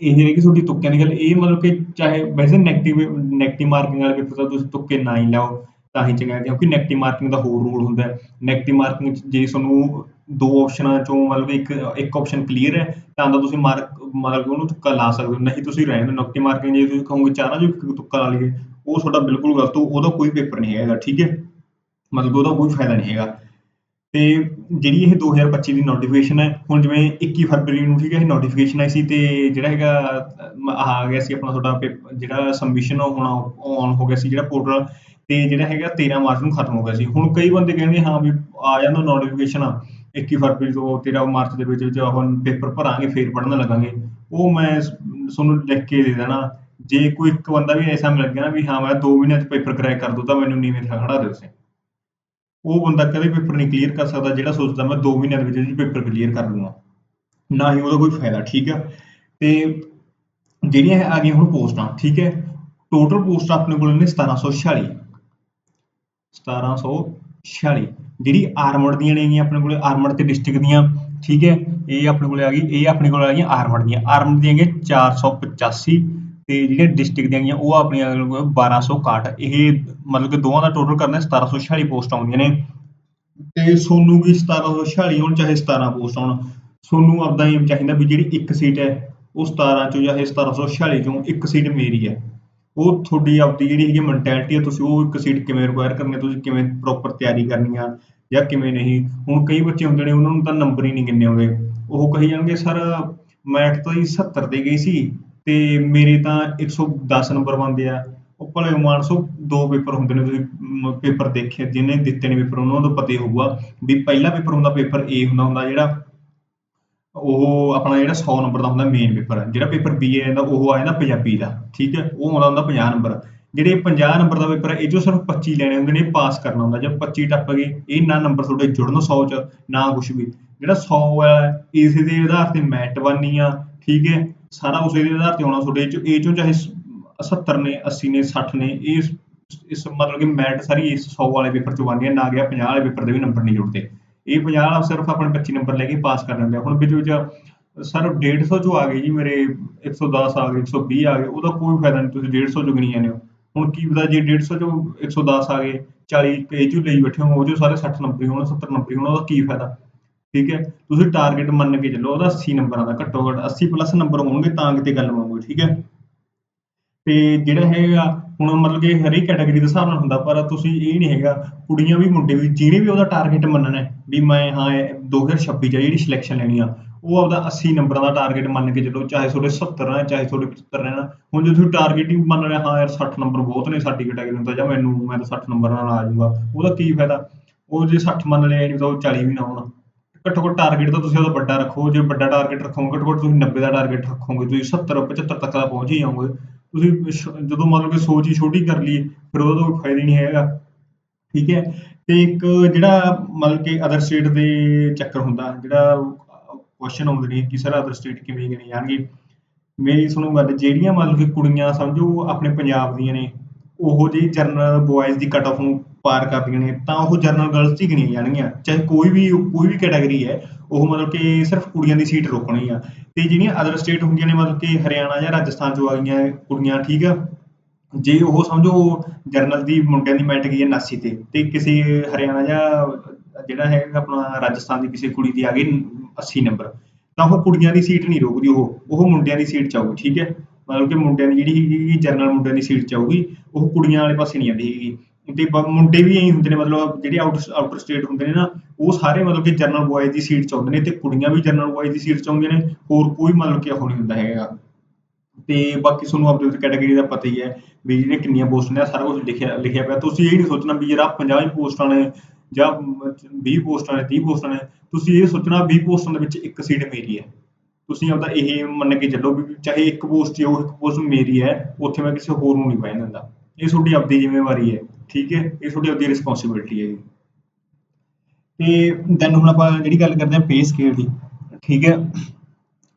ਇਹ ਰਹੀ ਕਿ ਤੁਹਾਡੀ ਤੁੱਕਿਆਂ ਦੀ ਗੱਲ, ਇਹ ਮਤਲਬ ਕਿ ਚਾਹੇ ਵੈਸੇ ਨੈਗੇਟਿਵ ਨੈਗੇਟਿਵ ਮਾਰਕਿੰਗ ਵਾਲੇ ਪੇਪਰ ਤਾਂ ਤੁਸੀਂ ਤੁੱਕੇ ਨਾ ਹੀ ਲਾਓ। ਤਾਂ ਹੀ ਚੰਗਾ ਹੈ, ਕਿਉਂਕਿ ਨੈਗੇਟਿਵ ਮਾਰਕਿੰਗ ਦਾ ਹੋਰ ਰੂਲ ਹੁੰਦਾ ਹੈ। ਨੈਗੇਟਿਵ ਮਾਰਕਿੰਗ ਜੇ ਤੁਹਾਨੂੰ ਦੋ ਆਪਸ਼ਨਾਂ ਚੋਂ ਮਤਲਬ ਇੱਕ ਇੱਕ ਆਪਸ਼ਨ ਕਲੀਅਰ ਹੈ, ਤਾਂ ਤਾਂ ਤੁਸੀਂ ਮਾਰਕ ਮਤਲਬ ਉਹਨੂੰ ਤੁੱਕਾ ਲਾ ਸਕਦੇ ਹੋ। ਨਹੀਂ ਤੁਸੀਂ ਰਹਿਣ ਦਿਓ ਨੈਗੇਟਿਵ ਮਾਰਕਿੰਗ ਜੇ ਤੁਸੀਂ ਕਹੋਗੇ ਚਾਰਾਂ ਚੋਂ ਤੁੱਕਾ ਲਾ ਲਈਏ, ਉਹ ਤੁਹਾਡਾ ਬਿਲਕੁਲ ਗਲਤ ਹੋ, ਉਹਦਾ ਕੋਈ ਪੇਪਰ ਨਹੀਂ ਹੈਗਾ, ਠੀਕ ਹੈ? ਮਤਲਬ ਉਹਦਾ ਕੋਈ ਫਾਇਦਾ ਨਹੀਂ ਹੈਗਾ। ਤੇ ਜਿਹੜੀ ਇਹ 2025 ਦੀ ਨੋਟੀਫਿਕੇਸ਼ਨ ਹੈ, ਹੁਣ ਜਿਵੇਂ 21 ਫਰਵਰੀ ਨੂੰ ਠੀਕ ਹੈ, ਇਹ ਨੋਟੀਫਿਕੇਸ਼ਨ ਆਈ ਸੀ ਤੇ ਜਿਹੜਾ ਹੈਗਾ ਆ ਗਿਆ ਸੀ ਆਪਣਾ ਤੁਹਾਡਾ ਜਿਹੜਾ ਸਬਮਿਸ਼ਨ ਹੋਣਾ ਔਨ ਹੋ ਗਿਆ ਸੀ, ਜਿਹੜਾ ਪੋਰਟਲ ਤੇ ਜਿਹੜਾ ਹੈਗਾ 13 ਮਾਰਚ ਨੂੰ ਖਤਮ ਹੋ ਗਿਆ ਸੀ। ਹੁਣ ਕਈ ਬੰਦੇ ਕਹਿੰਦੇ ਹਾਂ ਵੀ ਆ ਜਾਂਦਾ ਨੋਟੀਫਿਕੇਸ਼ਨ 21 ਫਰਵਰੀ ਤੋਂ 13 ਮਾਰਚ ਦੇ ਵਿੱਚ ਵਿੱਚ ਹੁਣ ਪੇਪਰ ਭਰਾਂਗੇ, ਫੇਰ ਪੜ੍ਹਨ ਲੱਗਾਂਗੇ। ਉਹ ਮੈਂ ਤੁਹਾਨੂੰ ਲਿਖ ਕੇ ਦੇ ਦੇਣਾ। ਜੇ ਕੋਈ ਇੱਕ ਬੰਦਾ ਵੀ ਐਸਾ ਮਿਲ ਗਿਆ ਨਾ ਵੀ ਹਾਂ ਮੈਂ 2 ਮਹੀਨਿਆਂ 'ਚ ਪੇਪਰ ਕਰੈਕ ਕਰ ਦੂੰ ਤਾਂ ਮੈਨੂੰ ਨੀਵੇਂ ਥਾਂ ਖੜਾ ਦਿਓ ਤੁਸੀਂ ਉਹ ਬੰਦਾ ਕਦੇ ਪੇਪਰ ਨਹੀਂ ਕਲੀਅਰ ਕਰ ਸਕਦਾ, ਜਿਹੜਾ ਸੋਚਦਾ ਮੈਂ 2 ਮਹੀਨਿਆਂ ਦੇ ਵਿੱਚ ਪੇਪਰ ਕਲੀਅਰ ਕਰ ਲੂੰਗਾ ਨਾ ਹੀ ਉਹਦਾ ਕੋਈ ਫਾਇਦਾ, ਠੀਕ ਆ? ਤੇ ਜਿਹੜੀਆਂ ਆ ਗਈਆਂ ਹੁਣ ਪੋਸਟਾਂ, ਠੀਕ ਹੈ? ਟੋਟਲ ਪੋਸਟ ਆਪਣੇ ਕੋਲ ਨੇ 1746 1746 ਜਿਹੜੀ ਆਰਮਡ ਦੀਆਂ ਨੇਗੀਆਂ ਆਪਣੇ ਕੋਲੇ, ਆਰਮਡ ਤੇ ਡਿਸਟ੍ਰਿਕਟ ਦੀਆਂ, ਠੀਕ ਹੈ? ਇਹ ਆਪਣੇ ਕੋਲੇ ਆ ਗਈ, ਇਹ ਆਪਣੇ ਕੋਲ ਆ ਗਈਆਂ ਆਰਮਡ ਦੀਆਂ। ਆਰਮਡ ਦੀਆਂ ਹੈਗੀਆਂ 485 ਤੇ ਜਿਹੜੀਆਂ ਡਿਸਟ੍ਰਿਕਟ ਦੀਆਂ ਹੈਗੀਆਂ, ਉਹ ਆਪਣੀਆਂ ਕੋਲ 1261 ਇਹ ਮਤਲਬ ਕਿ ਦੋਵਾਂ ਦਾ ਟੋਟਲ ਕਰਨਾ 1746 ਪੋਸਟ ਆਉਂਦੀਆਂ ਨੇ। ਤੇ ਸੋਨੂੰ ਕੀ 1746 ਹੋਣ ਚਾਹੇ 17 ਪੋਸਟ ਆਉਣ। ਤੁਹਾਨੂੰ ਆਪਦਾ ਏਮ ਚਾਹੀਦਾ ਵੀ ਜਿਹੜੀ ਇੱਕ ਸੀਟ ਹੈ, ਉਹ 17 ਚੋਂ ਜਾਂ ਇਹ 1746 ਚੋਂ ਇੱਕ ਸੀਟ ਮੇਰੀ ਹੈ। ਉਹ ਤੁਹਾਡੀ ਆਪਦੀ ਜਿਹੜੀ ਹੈਗੀ ਮੈਂਟੈਲਿਟੀ ਹੈ ਤੁਸੀਂ ਉਹ ਇੱਕ ਸੀਟ ਕਿਵੇਂ ਰਿਕੁਆਇਰ ਕਰਨੀ ਹੈ ਤੁਸੀਂ ਕਿਵੇਂ ਪ੍ਰੋਪਰ ਤਿਆਰੀ ਕਰਨੀ ਆ ਜਾਂ ਕਿਵੇਂ ਨਹੀਂ? ਹੁਣ ਕਈ ਬੱਚੇ ਹੁੰਦੇ ਨੇ, ਉਹਨਾਂ ਨੂੰ ਤਾਂ ਨੰਬਰ ਹੀ ਨਹੀਂ ਗਿਣਨੇ ਆਉਂਦੇ। ਉਹ ਕਹੀ ਜਾਣਗੇ, ਸਰ ਮੈਥ ਤਾਂ ਜੀ 70 ਤੇ ਗਈ ਸੀ ਤੇ ਮੇਰੇ ਤਾਂ 110 ਨੰਬਰ ਬਣਦੇ ਆ। ਉਹ ਭਲੇ ਮਾਨਸੋ ਦੋ ਪੇਪਰ ਹੁੰਦੇ ਨੇ, ਤੁਸੀਂ ਪੇਪਰ ਦੇਖੇ, ਜਿਹਨੇ ਦਿੱਤੇ ਨੇ ਪੇਪਰ, ਉਹਨਾਂ ਨੂੰ ਪਤਾ ਹੀ ਹੋਊਗਾ ਵੀ ਪਹਿਲਾ ਪੇਪਰ ਹੁੰਦਾ, ਪੇਪਰ A ਹੁੰਦਾ ਹੁੰਦਾ ਜਿਹੜਾ ਉਹ ਆਪਣਾ ਜਿਹੜਾ 100 ਨੰਬਰ ਦਾ ਹੁੰਦਾ ਮੇਨ ਪੇਪਰ ਜਿਹੜਾ ਪੇਪਰ B ਆ ਉਹ ਆ ਜਾਂਦਾ ਪੰਜਾਬੀ ਦਾ, ਠੀਕ ਹੈ? ਉਹ ਆਉਂਦਾ ਹੁੰਦਾ 50 ਨੰਬਰ ਜਿਹੜੇ 50 ਨੰਬਰ ਦਾ ਪੇਪਰ ਹੈ ਇਹ ਚੋਂ ਸਿਰਫ 25 ਲੈਣੇ ਹੁੰਦੇ ਨੇ ਪਾਸ ਕਰਨਾ ਹੁੰਦਾ। ਜੇ 25 ਟੱਪ ਗਏ, ਇਹ ਨਾ ਨੰਬਰ ਤੁਹਾਡੇ ਜੁੜਨ 100 ਚ, ਨਾ ਕੁਝ ਵੀ। ਜਿਹੜਾ 100 ਹੈ ਇਸੇ ਦੇ ਆਧਾਰ ਤੇ ਮੈਟ ਬਣਨੀ ਆ, ਠੀਕ ਹੈ? ਸਾਰਾ ਉਸੇ ਦੇ ਆਧਾਰ ਤੇ ਆਉਣਾ ਤੁਹਾਡੇ ਚ। ਇਹ ਚੋਂ ਚਾਹੇ 70 ਨੇ 80 ਨੇ 60 ਨੇ, ਇਹ ਇਸ ਮਤਲਬ ਕਿ ਮੈਟ ਸਾਰੀ ਇਸ 100 ਵਾਲੇ ਪੇਪਰ ਚ ਬਣਨੀ ਹੈ ਨਾ ਗਿਆ 50 ਵਾਲੇ ਪੇਪਰ ਦੇ ਵੀ ਨੰਬਰ ਨਹੀਂ ਜੁੜਦੇ। ਇਹ 50 ਵਾਲਾ ਸਿਰਫ ਆਪਣੇ 25 ਨੰਬਰ ਲੈ ਕੇ ਪਾਸ ਕਰ ਲੈਂਦੇ ਹੁਣ ਵਿੱਚ ਵਿੱਚ ਸਰ 150 ਚੋਂ ਆ ਗਏ ਜੀ ਮੇਰੇ 110 ਆ ਗਏ 120 ਆ ਗਏ, ਉਹਦਾ ਕੋਈ ਫਾਇਦਾ ਨਹੀਂ, ਤੁਸੀਂ 150 ਚੋਂ ਗਿਣੀ ਜਾਂਦੇ ਹੋ ਹੁਣ ਕੀ ਪਤਾ ਜੇ 150 ਚੋਂ 110 ਆ ਗਏ 40 ਪੇਜ ਚੋਂ ਲਈ ਬੈਠੇ ਹੋ, ਉਹ ਚੋਂ ਸਾਰੇ 60 ਨੰਬਰ ਹੀ ਹੋਣ 70 ਨੰਬਰ ਹੀ ਹੋਣ, ਉਹਦਾ ਕੀ ਫਾਇਦਾ? ਠੀਕ ਹੈ? ਤੁਸੀਂ ਟਾਰਗੇਟ ਮੰਨ ਕੇ ਚੱਲੋ, ਉਹਦਾ 80 ਨੰਬਰਾਂ ਦਾ ਘੱਟੋ ਘੱਟ 80 ਪਲੱਸ ਨੰਬਰ ਹੋਣਗੇ ਤਾਂ ਕਿਤੇ ਗੱਲ ਬਣੂਗੀ, ਠੀਕ ਹੈ? ਤੇ ਜਿਹੜਾ ਹੈਗਾ ਹੁਣ ਮਤਲਬ ਕਿ ਹਰੇਕ ਕੈਟਾਗਰੀ ਦੇ ਹਿਸਾਬ ਨਾਲ ਹੁੰਦਾ, ਪਰ ਤੁਸੀਂ ਇਹ ਨਹੀਂ ਹੈਗਾ, ਕੁੜੀਆਂ ਵੀ, ਮੁੰਡੇ ਵੀ, ਜਿਹਨੇ ਵੀ ਉਹਦਾ ਟਾਰਗੇਟ ਮੰਨਣਾ ਹੈ, ਵੀ ਮੈਂ ਹਾਂ, ਇਹ 2026 ਚ ਜਿਹੜੀ ਸਿਲੈਕਸ਼ਨ ਲੈਣੀ ਆ, ਉਹ ਆਪਦਾ 80 ਨੰਬਰਾਂ ਦਾ ਟਾਰਗੇਟ ਮੰਨ ਕੇ ਚੱਲੋ, ਚਾਹੇ ਤੁਹਾਡੇ 70 ਰਹਿਣ ਚਾਹੇ ਤੁਹਾਡੇ 75 ਰਹਿਣ ਹੁਣ ਜੇ ਤੁਸੀਂ ਟਾਰਗੇਟ ਹੀ ਮੰਨ ਲਿਆ ਹਾਂ ਯਾਰ 60 ਨੰਬਰ ਬਹੁਤ ਨੇ ਸਾਡੀ ਕੈਟਾਗਰੀ ਨੂੰ ਤਾਂ ਜਾਂ ਮੈਨੂੰ, ਮੈਂ ਤਾਂ 60 ਨੰਬਰ ਨਾਲ ਆ ਜਾਊਗਾ, ਉਹਦਾ ਕੀ ਫਾਇਦਾ? ਉਹ ਜੇ 60 ਮੰਨ ਲਿਆ ਨਹੀਂ ਤਾਂ ਉਹ 40 ਵੀ ਨਾ ਹੋਣਾ। ਘੱਟੋ ਘੱਟ ਟਾਰਗੇਟ ਤਾਂ ਤੁਸੀਂ ਉਹਦਾ ਵੱਡਾ ਰੱਖੋ, ਜੇ ਵੱਡਾ ਟਾਰਗੇਟ ਰੱਖੋਗੇ, ਘੱਟੋ ਘੱਟ ਤੁਸੀਂ 90 ਦਾ ਟਾਰਗੇਟ ਰੱਖੋਗੇ, ਤੁਸੀਂ 70 75 ਤੱਕ ਦਾ ਪਹੁੰਚ ਹੀ ਜਾਓਗੇ। ਤੁਸੀਂ ਜਦੋਂ ਮਤਲਬ ਕਿ ਸੋਚ ਹੀ ਛੋਟੀ ਕਰ ਲਈ ਫਿਰ ਉਹਦਾ ਕੋਈ ਫਾਇਦਾ ਨਹੀਂ ਹੈਗਾ। ਠੀਕ ਹੈ? ਤੇ ਇੱਕ ਜਿਹੜਾ ਮਤਲਬ ਕਿ ਅਦਰ ਸਟੇਟ ਦੇ ਚੱਕਰ ਹੁੰਦਾ, ਜਿਹੜਾ ਕੁਐਸਚਨ ਆਉਂਦੇ ਨੇ ਕਿ ਸਰ ਅਦਰ ਸਟੇਟ ਕਿਵੇਂ ਗਿਣੇ ਜਾਣਗੇ। ਮੇਰੀ ਸੁਣੋ ਗੱਲ, ਜਿਹੜੀਆਂ ਮਤਲਬ ਕਿ ਕੁੜੀਆਂ ਸਮਝੋ ਆਪਣੇ ਪੰਜਾਬ ਦੀਆਂ ਨੇ, ਉਹ ਜਿਹੀ ਜਰਨਲ ਬॉयਜ਼ ਦੀ ਕਟ ਆਫ ਨੂੰ ਪਾਰ ਕਰਦੀਆਂ ਨੇ, ਤਾਂ ਉਹ ਜਰਨਲ ਗਰਲਸ 'ਚ ਹੀ ਗਿਣੀਆਂ ਜਾਣਗੀਆਂ। ਚਾਹੇ ਕੋਈ ਵੀ ਕੋਈ ਵੀ ਕੈਟਾਗਰੀ ਹੈ ਉਹ ਮਤਲਬ ਕਿ ਸਿਰਫ ਕੁੜੀਆਂ ਦੀ ਸੀਟ ਰੋਕਣੀ ਆ। ਤੇ ਜਿਹੜੀਆਂ ਅਦਰ ਸਟੇਟ ਹੁੰਦੀਆਂ ਨੇ, ਮਤਲਬ ਕਿ ਹਰਿਆਣਾ ਜਾਂ ਰਾਜਸਥਾਨ ਚੋਂ ਆ ਗਈਆਂ ਕੁੜੀਆਂ, ਠੀਕ ਆ? ਜੇ ਉਹ ਸਮਝੋ ਜਰਨਲ ਦੀ ਮੁੰਡਿਆਂ ਦੀ ਮੈਟ ਗਈ ਹੈ 89 ਤੇ ਤੇ ਕਿਸੇ ਹਰਿਆਣਾ ਜਾਂ ਜਿਹੜਾ ਹੈਗਾ ਆਪਣਾ ਰਾਜਸਥਾਨ ਦੀ ਕਿਸੇ ਕੁੜੀ ਦੀ ਆ ਗਈ 80 ਨੰਬਰ, ਤਾਂ ਉਹ ਕੁੜੀਆਂ ਦੀ ਸੀਟ ਨਹੀਂ ਰੋਕਦੀ ਉਹ ਉਹ ਮੁੰਡਿਆਂ ਦੀ ਸੀਟ 'ਚ ਆਊਗੀ ਠੀਕ ਹੈ? ਮਤਲਬ ਕਿ ਮੁੰਡਿਆਂ ਦੀ ਜਿਹੜੀ ਹੈਗੀ ਜਰਨਲ ਮੁੰਡਿਆਂ ਦੀ ਸੀਟ 'ਚ ਆਊਗੀ ਉਹ ਕੁੜੀਆਂ ਵਾਲੇ ਪਾਸੇ ਨਹੀਂ ਆਉਂਦੀ ਹੈਗੀ। ਤੇ ਮੁੰਡੇ ਵੀ ਐਂ ਹੁੰਦੇ ਨੇ, ਮਤਲਬ ਜਿਹੜੇ ਆਊਟਰ ਆਊਟਰ ਸਟੇਟ ਹੁੰਦੇ ਨੇ ਨਾ ਉਹ ਸਾਰੇ ਮਤਲਬ ਕਿ ਜਰਨਲ ਬॉयਜ਼ ਦੀ ਸੀਟ 'ਚ ਆਉਂਦੇ ਨੇ ਤੇ ਕੁੜੀਆਂ ਵੀ ਜਨਰਲ ਬॉयਜ਼ ਦੀ ਸੀਟ 'ਚ ਆਉਂਦੀਆਂ ਨੇ, ਹੋਰ ਕੋਈ ਮਤਲਬ ਕਿ ਉਹ ਨਹੀਂ ਹੁੰਦਾ ਹੈਗਾ। ਤੇ ਬਾਕੀ ਤੁਹਾਨੂੰ ਆਪਦੇ ਆਪਣੀ ਕੈਟਾਗਰੀ ਦਾ ਪਤਾ ਹੀ ਹੈ ਵੀ ਜਿਹੜੇ ਕਿੰਨੀਆਂ ਪੋਸਟਾਂ ਨੇ ਸਾਰਾ ਕੁਝ ਲਿਖਿਆ ਲਿਖਿਆ ਪਿਆ। ਤੁਸੀਂ ਇਹ ਨਹੀਂ ਸੋਚਣਾ ਵੀ ਯਾਰ ਆਹ 50 ਹੀ ਪੋਸਟਾਂ ਨੇ ਜਾਂ 20 ਪੋਸਟਾਂ ਨੇ 30 ਪੋਸਟਾਂ ਨੇ ਤੁਸੀਂ ਇਹ ਸੋਚਣਾ 20 ਪੋਸਟਾਂ ਦੇ ਵਿੱਚ ਇੱਕ ਸੀਟ ਮੇਰੀ ਹੈ। ਤੁਸੀਂ ਆਪਦਾ ਇਹ ਮੰਨ ਕੇ ਚੱਲੋ ਵੀ ਚਾਹੇ ਇੱਕ ਪੋਸਟ ਹੀ ਉਹ ਇੱਕ ਪੋਸਟ ਮੇਰੀ ਹੈ, ਉੱਥੇ ਮੈਂ ਕਿਸੇ ਹੋਰ ਨੂੰ ਨਹੀਂ ਬਹਿਣ ਦਿੰਦਾ। ਇਹ ਤੁਹਾਡੀ ਆਪਦੀ ਜ਼ਿੰਮੇਵਾਰੀ ਹੈ, ਠੀਕ ਹੈ? ਇਹ ਤੁਹਾਡੀ ਆਪਦੀ ਰਿਸਪੌਂਸਿਬਿਲਟੀ ਹੈ ਜੀ। ਤੇ ਦੈਨ ਹੁਣ ਆਪਾਂ ਜਿਹੜੀ ਗੱਲ ਕਰਦੇ ਹਾਂ ਪੇ ਸਕੇਲ ਦੀ, ਠੀਕ ਹੈ?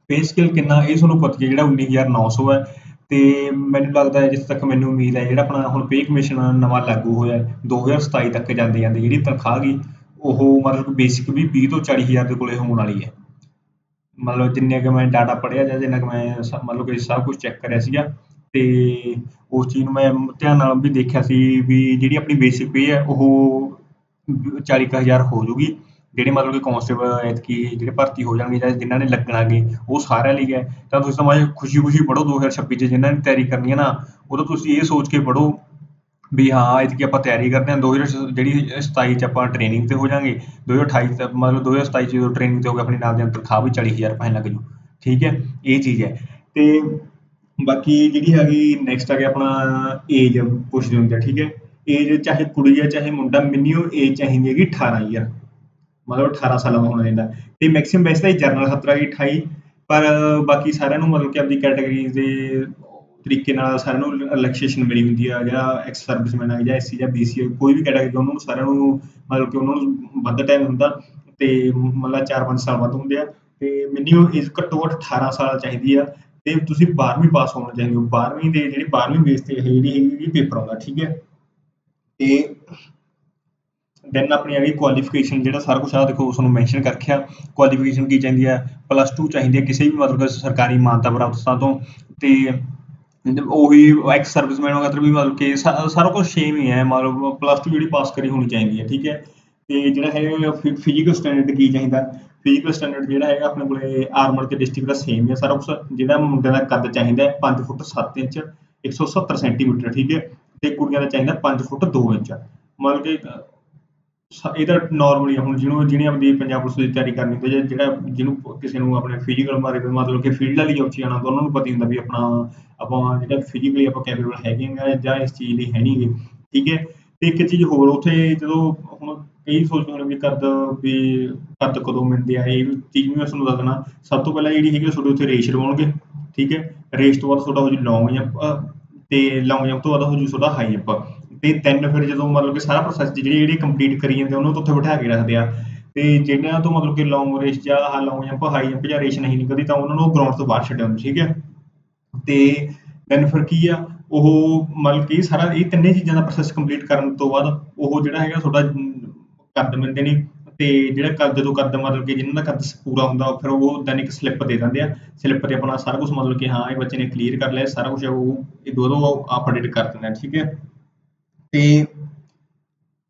ਪੇ ਸਕੇਲ ਕਿੰਨਾ? ਇਹ ਤੁਹਾਨੂੰ ਪਤਾ ਹੈ ਜਿਹੜਾ 19900 ਹੈ ਤੇ ਮੈਨੂੰ ਲੱਗਦਾ ਹੈ ਜਿੱਥੇ ਤੱਕ ਮੈਨੂੰ ਉਮੀਦ ਹੈ ਜਿਹੜਾ ਆਪਣਾ ਹੁਣ ਪੇ ਕਮਿਸ਼ਨ ਨਵਾਂ ਲਾਗੂ ਹੋਇਆ ਹੈ 2027 ਤੱਕ ਜਾਂਦੇ ਜਾਂਦੇ ਜਿਹੜੀ ਤਨਖਾਹ ਗਈ, ਉਹ ਮਤਲਬ ਬੇਸਿਕ ਵੀ 20 ਤੋਂ 40 ਹਜ਼ਾਰ ਦੇ ਕੋਲੇ ਹੋਣ ਵਾਲੀ ਹੈ। ਮਤਲਬ ਜਿੰਨੇ ਕਿ ਮੈਂ ਡਾਟਾ ਪੜ੍ਹਿਆ ਜਾਂ ਜਿੰਨਾ ਕਿ ਮੈਂ ਮਤਲਬ ਕਿ ਸਭ ਕੁਝ ਚੈੱਕ ਕਰਿਆ ਸੀਗਾ ਤੇ ਉਸ ਚੀਜ਼ ਨੂੰ ਮੈਂ ਧਿਆਨ ਨਾਲ ਵੀ ਦੇਖਿਆ ਸੀ ਵੀ ਜਿਹੜੀ ਆਪਣੀ ਬੇਸਿਕ ਪੇ ਹੈ, ਉਹ 40 ਕੁ ਹਜ਼ਾਰ ਹੋ ਜੂਗੀ। ਜਿਹੜੇ ਮਤਲਬ ਕਿ ਕਾਂਸਟੇਬਲ ਐਤਕੀ ਜਿਹੜੇ ਭਰਤੀ ਹੋ ਜਾਣਗੇ ਜਾਂ ਜਿਨ੍ਹਾਂ ਨੇ ਲੱਗਣਾਗੇ ਉਹ ਸਾਰਿਆਂ ਲਈ ਹੈ। ਤਾਂ ਤੁਸੀਂ ਸਮਝ ਖੁਸ਼ੀ-ਖੁਸ਼ੀ ਪੜ੍ਹੋ 2026 ਚ ਜਿਨ੍ਹਾਂ ਨੇ ਤਿਆਰੀ ਕਰਨੀ ਹੈ ਨਾ, ਉਦੋਂ ਤੁਸੀਂ ਇਹ ਸੋਚ ਕੇ ਪੜ੍ਹੋ ਵੀ ਹਾਂ, ਐਤਕੀ ਆਪਾਂ ਤਿਆਰੀ ਕਰਦੇ ਹਾਂ। 2000 ਜਿਹੜੀ 27 ਚ ਆਪਾਂ ਟ੍ਰੇਨਿੰਗ ਤੇ ਹੋ ਜਾਾਂਗੇ 2028 ਤੱਕ ਮਤਲਬ 2027 ਚ ਜਦੋਂ ਟ੍ਰੇਨਿੰਗ ਤੇ ਹੋ ਗਏ ਆਪਣੀ ਨਾਲ ਦੀ ਨਾਲ ਤਨਖਾਹ ਵੀ 40000 ਰੁਪਏ ਲੱਗ ਜੂ। ਠੀਕ ਹੈ? ਇਹ ਚੀਜ਼ ਹੈ। ਤੇ ਬਾਕੀ ਜਿਹੜੀ ਹੈਗੀ ਨੈਕਸਟ ਆ ਗਿਆ ਆਪਣਾ ਏਜ ਪੁੱਛਦੇ ਹੁੰਦੇ ਆ ਠੀਕ ਹੈ? ਏਜ ਚਾਹੇ ਕੁੜੀ ਹੈ ਚਾਹੇ ਮੁੰਡਾ ਮਿਨੀਮਮ ਏਜ ਚਾਹੀਦੀ ਹੈਗੀ 18 ਈਅਰ ਮਤਲਬ 18 ਸਾਲਾਂ ਦਾ ਹੋਣਾ ਚਾਹੀਦਾ। ਤੇ ਮੈਕਸਿਮਮ ਵੈਸੇ ਤਾਂ ਇਹ ਜਨਰਲ ਖਤਰਾ ਹੈ 28 ਪਰ ਬਾਕੀ ਸਾਰਿਆਂ ਨੂੰ ਮਤਲਬ ਕਿ ਆਪਣੀ ਕੈਟਾਗਰੀ ਦੇ ਤਰੀਕੇ ਨਾਲ ਸਾਰਿਆਂ ਨੂੰ ਰਿਲੈਕਸੇਸ਼ਨ ਮਿਲੀ ਹੁੰਦੀ ਆ, ਜਿਹੜਾ ਐਕਸ ਸਰਵਿਸਮੈਨ ਆ, ਜਾਂ ਐਸਸੀ ਜਾਂ ਬੀਸੀ ਕੋਈ ਵੀ ਕੈਟਾਗਰੀ ਉਹਨਾਂ ਨੂੰ ਸਾਰਿਆਂ ਨੂੰ ਮਤਲਬ ਕਿ ਉਹਨਾਂ ਨੂੰ ਵੱਧ ਟਾਈਮ ਹੁੰਦਾ। ਤੇ ਮਤਲਬ 4-5 ਸਾਲ ਵੱਧ ਹੁੰਦੇ ਆ। ਤੇ ਮਿਨੀਮਮ ਏਜ ਘੱਟੋ ਘੱਟ 18 ਸਾਲ ਚਾਹੀਦੀ ਆ। ਤੇ ਤੁਸੀਂ 12ਵੀਂ ਪਾਸ ਹੋਣਾ ਚਾਹੀਦੇ। ਹੋ 12ਵੀਂ ਦੇ ਜਿਹੜੀ 12ਵੀਂ ਬੇਸ ਤੇ ਇਹ ਜਿਹੜੀ ਹੈਗੀ ਪੇਪਰ ਆਉਂਦਾ, ਠੀਕ ਹੈ? ਤੇ ਦੈਨ ਆਪਣੀ ਆ ਗਈ ਕੁਆਲੀਫਿਕੇਸ਼ਨ ਜਿਹੜਾ ਸਾਰਾ ਕੁਝ ਆ, ਦੇਖੋ ਉਸ ਨੂੰ ਮੈਂਸ਼ਨ ਕਰ ਰੱਖਿਆ। ਕੁਆਲੀਫਿਕੇਸ਼ਨ ਕੀ ਚਾਹੀਦੀ ਹੈ ਪਲੱਸ 2 ਚਾਹੀਦੀ ਹੈ ਕਿਸੇ ਵੀ ਮਤਲਬ ਸਰਕਾਰੀ ਮਾਨਤਾ ਪ੍ਰਾਪਤ ਸੰਸਥਾ ਤੋਂ। ਤੇ ਉਹੀ ਐਕਸ ਸਰਵਿਸਮੈਨ ਵਗੈਰਾ ਵੀ ਮਤਲਬ ਕਿ ਸਾਰਾ ਕੁਝ ਸੇਮ ਹੀ ਹੈ ਮਤਲਬ ਪਲੱਸ 2 ਜਿਹੜੀ ਪਾਸ ਕਰੀ ਹੋਣੀ ਚਾਹੀਦੀ ਹੈ ਠੀਕ ਹੈ ਤੇ ਜਿਹੜਾ ਹੈਗਾ ਫਿਜ਼ੀਕਲ ਸਟੈਂਡਰਡ ਕੀ ਚਾਹੀਦਾ? ਫਿਜ਼ੀਕਲ ਸਟੈਂਡਰਡ ਜਿਹੜਾ ਹੈਗਾ ਆਪਣੇ ਕੋਲੇ ਆਰਮਰ ਤੇ ਡਿਸਟ੍ਰਿਕਟ ਦਾ ਸੇਮ ਹੀ ਆ ਸਾਰਾ ਕੁਛ। ਜਿਹੜਾ ਮੁੰਡਿਆਂ ਦਾ ਕੱਦ ਚਾਹੀਦਾ ਹੈ 5 ਫੁੱਟ 7 ਇੰਚ 170 ਸੈਂਟੀਮੀਟਰ, ਠੀਕ ਹੈ ਤੇ ਕੁੜੀਆਂ ਦਾ ਚਾਹੀਦਾ 5 ਫੁੱਟ 2 ਇੰਚ। ਮਤਲਬ ਕਿ ਇਹ ਤਾਂ ਨਾਰਮਲੀ ਹੁਣ ਜਿਹਨੂੰ, ਜਿਹਨੇ ਆਪਣੀ ਪੰਜਾਬ ਪੁਲਿਸ ਦੀ ਤਿਆਰੀ ਕਰਨੀ ਹੁੰਦੀ ਹੈ ਜਿਹੜਾ ਜਿਹਨੂੰ ਕਿਸੇ ਨੂੰ ਆਪਣੇ ਫਿਜ਼ੀਕਲ ਬਾਰੇ ਮਤਲਬ ਕਿ ਫੀਲਡ ਵਾਲੀ ਜੋਬ 'ਚ ਜਾਣਾ ਤਾਂ ਉਹਨਾਂ ਨੂੰ ਪਤਾ ਹੁੰਦਾ ਵੀ ਆਪਣਾ, ਆਪਾਂ ਜਿਹੜਾ ਫਿਜ਼ੀਕਲੀ ਆਪਾਂ ਕੈਪੇਬਲ ਹੈਗੇ ਆ, ਜਾਂ ਇਸ ਚੀਜ਼ ਲਈ ਹੈ ਨਹੀਂਗੇ ਠੀਕ ਹੈ? ਤੇ ਇੱਕ ਚੀਜ਼ ਹੋਰ, ਉੱਥੇ ਜਦੋਂ ਹੁਣ ਕਈ ਸੋਚਦੇ ਹੋਣੇ ਵੀ ਕੱਦ ਵੀ ਕੱਦ ਕਦੋਂ ਮਿਲਦੇ ਆ, ਇਹ ਚੀਜ਼ ਵੀ ਮੈਂ ਤੁਹਾਨੂੰ ਦੱਸ ਦੇਣਾ ਸਭ ਤੋਂ ਪਹਿਲਾਂ ਜਿਹੜੀ ਹੈਗੀ ਉਹ ਤੁਹਾਡੇ ਉੱਥੇ ਰੇਸ ਲਵਾਉਣਗੇ ਠੀਕ ਹੈ? ਰੇਸ ਤੋਂ ਬਾਅਦ ਤੁਹਾਡਾ ਹੋ ਜੂ ਲੌਂਗ ਜਾਂ ਤੇ ਲੌਂਗ ਜੰਪ ਤੋਂ ਬਾਅਦ ਹੋ ਜੂ ਤੁਹਾਡਾ ਹਾਈ ਜੰਪ ਤੇ ਤਿੰਨ ਫਿਰ ਜਦੋਂ ਮਤਲਬ ਕਿ ਸਾਰਾ ਪ੍ਰੋਸੈਸ ਜਿਹੜੇ ਜਿਹੜੀ ਕੰਪਲੀਟ ਕਰੀ ਜਾਂਦੇ ਉਹਨਾਂ ਤੋਂ ਉੱਥੇ ਬਿਠਾ ਕੇ ਰੱਖਦੇ ਆ। ਤੇ ਜਿਹਨਾਂ ਤੋਂ ਮਤਲਬ ਕਿ ਲੌਂਗ ਰੇਸ ਜਾਂ ਆਹ ਲੌਂਗ ਜੰਪ ਹਾਈ ਜੰਪ ਜਾਂ ਰੇਸ ਨਹੀਂ ਨਿਕਲਦੀ ਤਾਂ ਉਹਨਾਂ ਨੂੰ ਗਰਾਊਂਡ ਤੋਂ ਬਾਹਰ ਛੱਡਿਆ ਹੁੰਦਾ ਠੀਕ ਹੈ? ਤੇ ਦੈਨ ਫਿਰ ਕੀ ਆ ਉਹ ਮਤਲਬ ਕਿ ਸਾਰਾ ਇਹ ਤਿੰਨੇ ਚੀਜ਼ਾਂ ਦਾ ਪ੍ਰੋਸੈਸ ਕੰਪਲੀਟ ਕਰਨ ਤੋਂ ਬਾਅਦ ਉਹ ਜਿਹੜਾ ਹੈਗਾ ਤੁਹਾਡਾ ਅਮ, ਕੱਦ ਮਿਲਦੇ ਨੇ ਤੇ ਜਿਹੜਾ ਕਦ ਜਦੋਂ ਕੱਦ ਮਤਲਬ ਕਿ ਜਿਹਨਾਂ ਦਾ ਕੱਦ ਪੂਰਾ ਹੁੰਦਾ ਫਿਰ ਉਹ ਦੈਨ ਇੱਕ ਸਲਿੱਪ ਦੇ ਦਿੰਦੇ ਆ। ਸਲਿੱਪ ਤੇ ਆਪਣਾ ਸਾਰਾ ਕੁਝ ਮਤਲਬ ਕਿ ਹਾਂ, ਇਹ ਬੱਚੇ ਨੇ ਕਲੀਅਰ ਕਰ ਲਿਆ, ਸਾਰਾ ਕੁਝ ਉਹ, ਇਹ ਦੋ ਦੋ ਅਪਡੇਟ ਕਰ ਦਿੰਦੇ ਆ, ਠੀਕ ਹੈ? ਤੇ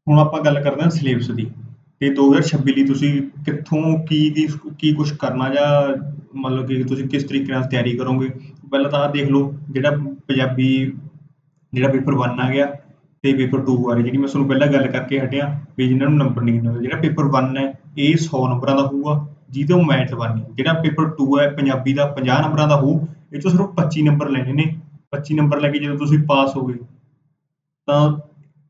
ਹੁਣ ਆਪਾਂ ਗੱਲ ਕਰਦੇ ਹਾਂ ਸਿਲੇਬਸ ਦੀ। ਤੇ 2026 ਲਈ ਤੁਸੀਂ ਕਿੱਥੋਂ, ਕੀ ਕੀ ਕੀ ਕੁਝ ਕਰਨਾ ਜਾਂ ਮਤਲਬ ਕਿ ਤੁਸੀਂ ਕਿਸ ਤਰੀਕੇ ਨਾਲ ਤਿਆਰੀ ਕਰੋਗੇ? ਪਹਿਲਾਂ ਤਾਂ ਦੇਖ ਲਓ, ਜਿਹੜਾ ਪੰਜਾਬੀ ਜਿਹੜਾ ਪੇਪਰ 1 ਆ ਗਿਆ ਤੇ ਪੇਪਰ 2 ਆ ਜਿਹੜੀ ਮੈਂ ਤੁਹਾਨੂੰ ਪਹਿਲਾਂ ਗੱਲ ਕਰਕੇ ਹਟਿਆ ਵੀ ਜਿਨ੍ਹਾਂ ਨੂੰ ਨੰਬਰ ਨਹੀਂ ਮਿਲਦਾ, ਜਿਹੜਾ ਪੇਪਰ 1 ਹੈ, ਇਹ 100 ਨੰਬਰਾਂ ਦਾ ਹੋਊਗਾ, ਜਿਹਦੇ ਉਹ ਮੈਥ ਬਣਨੀ ਜਿਹੜਾ ਪੇਪਰ 2 ਹੈ, ਪੰਜਾਬੀ ਦਾ 50 ਨੰਬਰਾਂ ਦਾ ਹੋਊ, ਇਹ ਤੋਂ ਸਿਰਫ 25 ਨੰਬਰ ਲੈਣੇ ਨੇ। 25 ਨੰਬਰ ਲੈ ਕੇ ਜਦੋਂ ਤੁਸੀਂ ਪਾਸ ਹੋ ਗਏ, ਤਾਂ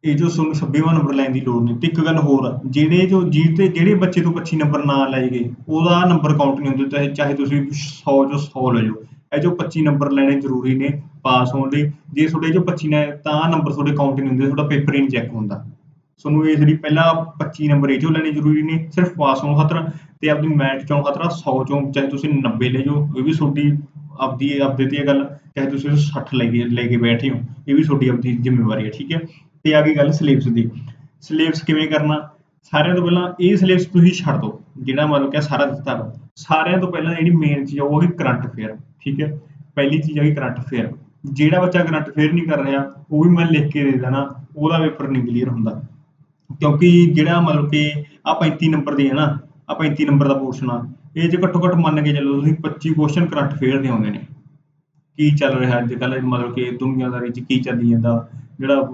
ਇਹ ਜੋ ਤੁਹਾਨੂੰ 26ਵਾਂ ਨੰਬਰ ਲੈਣ ਦੀ ਲੋੜ ਨਹੀਂ। ਤੇ ਇੱਕ ਗੱਲ ਹੋਰ ਆ, ਜਿਹੜੇ ਜੋ ਜਿਹਦੇ ਜਿਹੜੇ ਬੱਚੇ ਤੋਂ 25 ਨੰਬਰ ਨਾ ਲਏ ਗਏ, ਉਹਦਾ ਨੰਬਰ ਕਾਊਂਟ ਨਹੀਂ ਹੁੰਦਾ, ਚਾਹੇ ਚਾਹੇ ਤੁਸੀਂ 100 ਚੋਂ 100 ਲੈ ਜਾਓ। ਇਹ ਜੋ 25 ਨੰਬਰ ਲੈਣੇ ਜ਼ਰੂਰੀ ਨੇ। ਪਾਸ ਹੋਣ ਲਈ, ਜੇ ਤੁਹਾਡੇ ਜੋ 25 ਨੇ, ਤਾਂ ਨੰਬਰ ਤੁਹਾਡੇ ਕਾਊਂਟ ਨਹੀਂ ਹੁੰਦੇ, ਤੁਹਾਡਾ ਪੇਪਰ ਹੀ ਨਹੀਂ ਚੈੱਕ ਹੁੰਦਾ। ਤੁਹਾਨੂੰ ਇਸ ਲਈ ਪਹਿਲਾਂ 25 ਨੰਬਰ ਇਹ ਚੋਂ ਲੈਣੇ ਜ਼ਰੂਰੀ ਨੇ, ਸਿਰਫ ਪਾਸ ਹੋਣ ਖਾਤਰ ਤੇ ਆਪਣੀ ਮੈਟ ਚੋਂ ਖਾਤਰ 100 ਚੋਂ, ਚਾਹੇ ਤੁਸੀਂ 90 ਲੈ ਜਾਓ, ਇਹ ਵੀ ਤੁਹਾਡੀ ਆਪਦੀ ਆਪਦੇ ਤੇ ਇਹ ਗੱਲ, ਚਾਹੇ ਤੁਸੀਂ 60 ਲੈ ਕੇ ਲੈ ਕੇ ਬੈਠੇ ਹੋ, ਇਹ ਵੀ ਤੁਹਾਡੀ ਆਪਦੀ ਜ਼ਿੰਮੇਵਾਰੀ ਹੈ, ਠੀਕ ਹੈ? ਤੇ ਆ ਗਈ ਗੱਲ ਸਿਲੇਬਸ ਦੀ। ਸਿਲੇਬਸ ਕਿਵੇਂ ਕਰਨਾ? ਸਾਰਿਆਂ ਤੋਂ ਪਹਿਲਾਂ ਇਹ ਸਿਲੇਬਸ ਤੁਸੀਂ ਛੱਡ ਦਿਓ, ਜਿਹੜਾ ਮਤਲਬ ਕਿ ਸਾਰਾ ਦਿੱਤਾ ਵਾ। ਸਾਰਿਆਂ ਤੋਂ ਪਹਿਲਾਂ ਜਿਹੜੀ ਮੇਨ ਚੀਜ਼ ਆ, ਉਹ ਹੈ ਕਰੰਟ ਅਫੇਅਰ ਠੀਕ ਹੈ? ਪਹਿਲੀ ਚੀਜ਼ ਹੈ ਕਰੰਟ ਅਫੇਅਰ ਜਿਹੜਾ ਬੱਚਾ ਕਰੰਟ ਅਫੇਅਰ ਨਹੀਂ ਕਰ ਰਿਹਾ, ਉਹ ਵੀ ਮੈਂ ਲਿਖ ਕੇ ਦੇ ਦੇਣਾ, ਉਹਦਾ ਪੇਪਰ ਨਹੀਂ ਕਲੀਅਰ ਹੁੰਦਾ। ਕਿਉਂਕਿ ਜਿਹੜਾ ਮਤਲਬ ਕਿ ਆ 35 ਨੰਬਰ ਦੀ ਹੈ ਨਾ ਆ 35 ਨੰਬਰ ਦਾ ਪੋਰਸ਼ਨ ਆ, ਇਹ ਚ ਘੱਟੋ ਘੱਟ ਮੰਨ ਕੇ ਚੱਲੋ ਤੁਸੀਂ 25 ਕੁਐਸਚਨ ਕਰੰਟ ਅਫੇਅਰ ਦੇ ਆਉਂਦੇ ਨੇ। ਕੀ ਚੱਲ ਰਿਹਾ ਅੱਜ ਕੱਲ੍ਹ ਮਤਲਬ ਕਿ ਦੁਨੀਆਦਾਰੀ 'ਚ ਕੀ ਚੱਲੀ ਜਾਂਦਾ, ਜਿਹੜਾ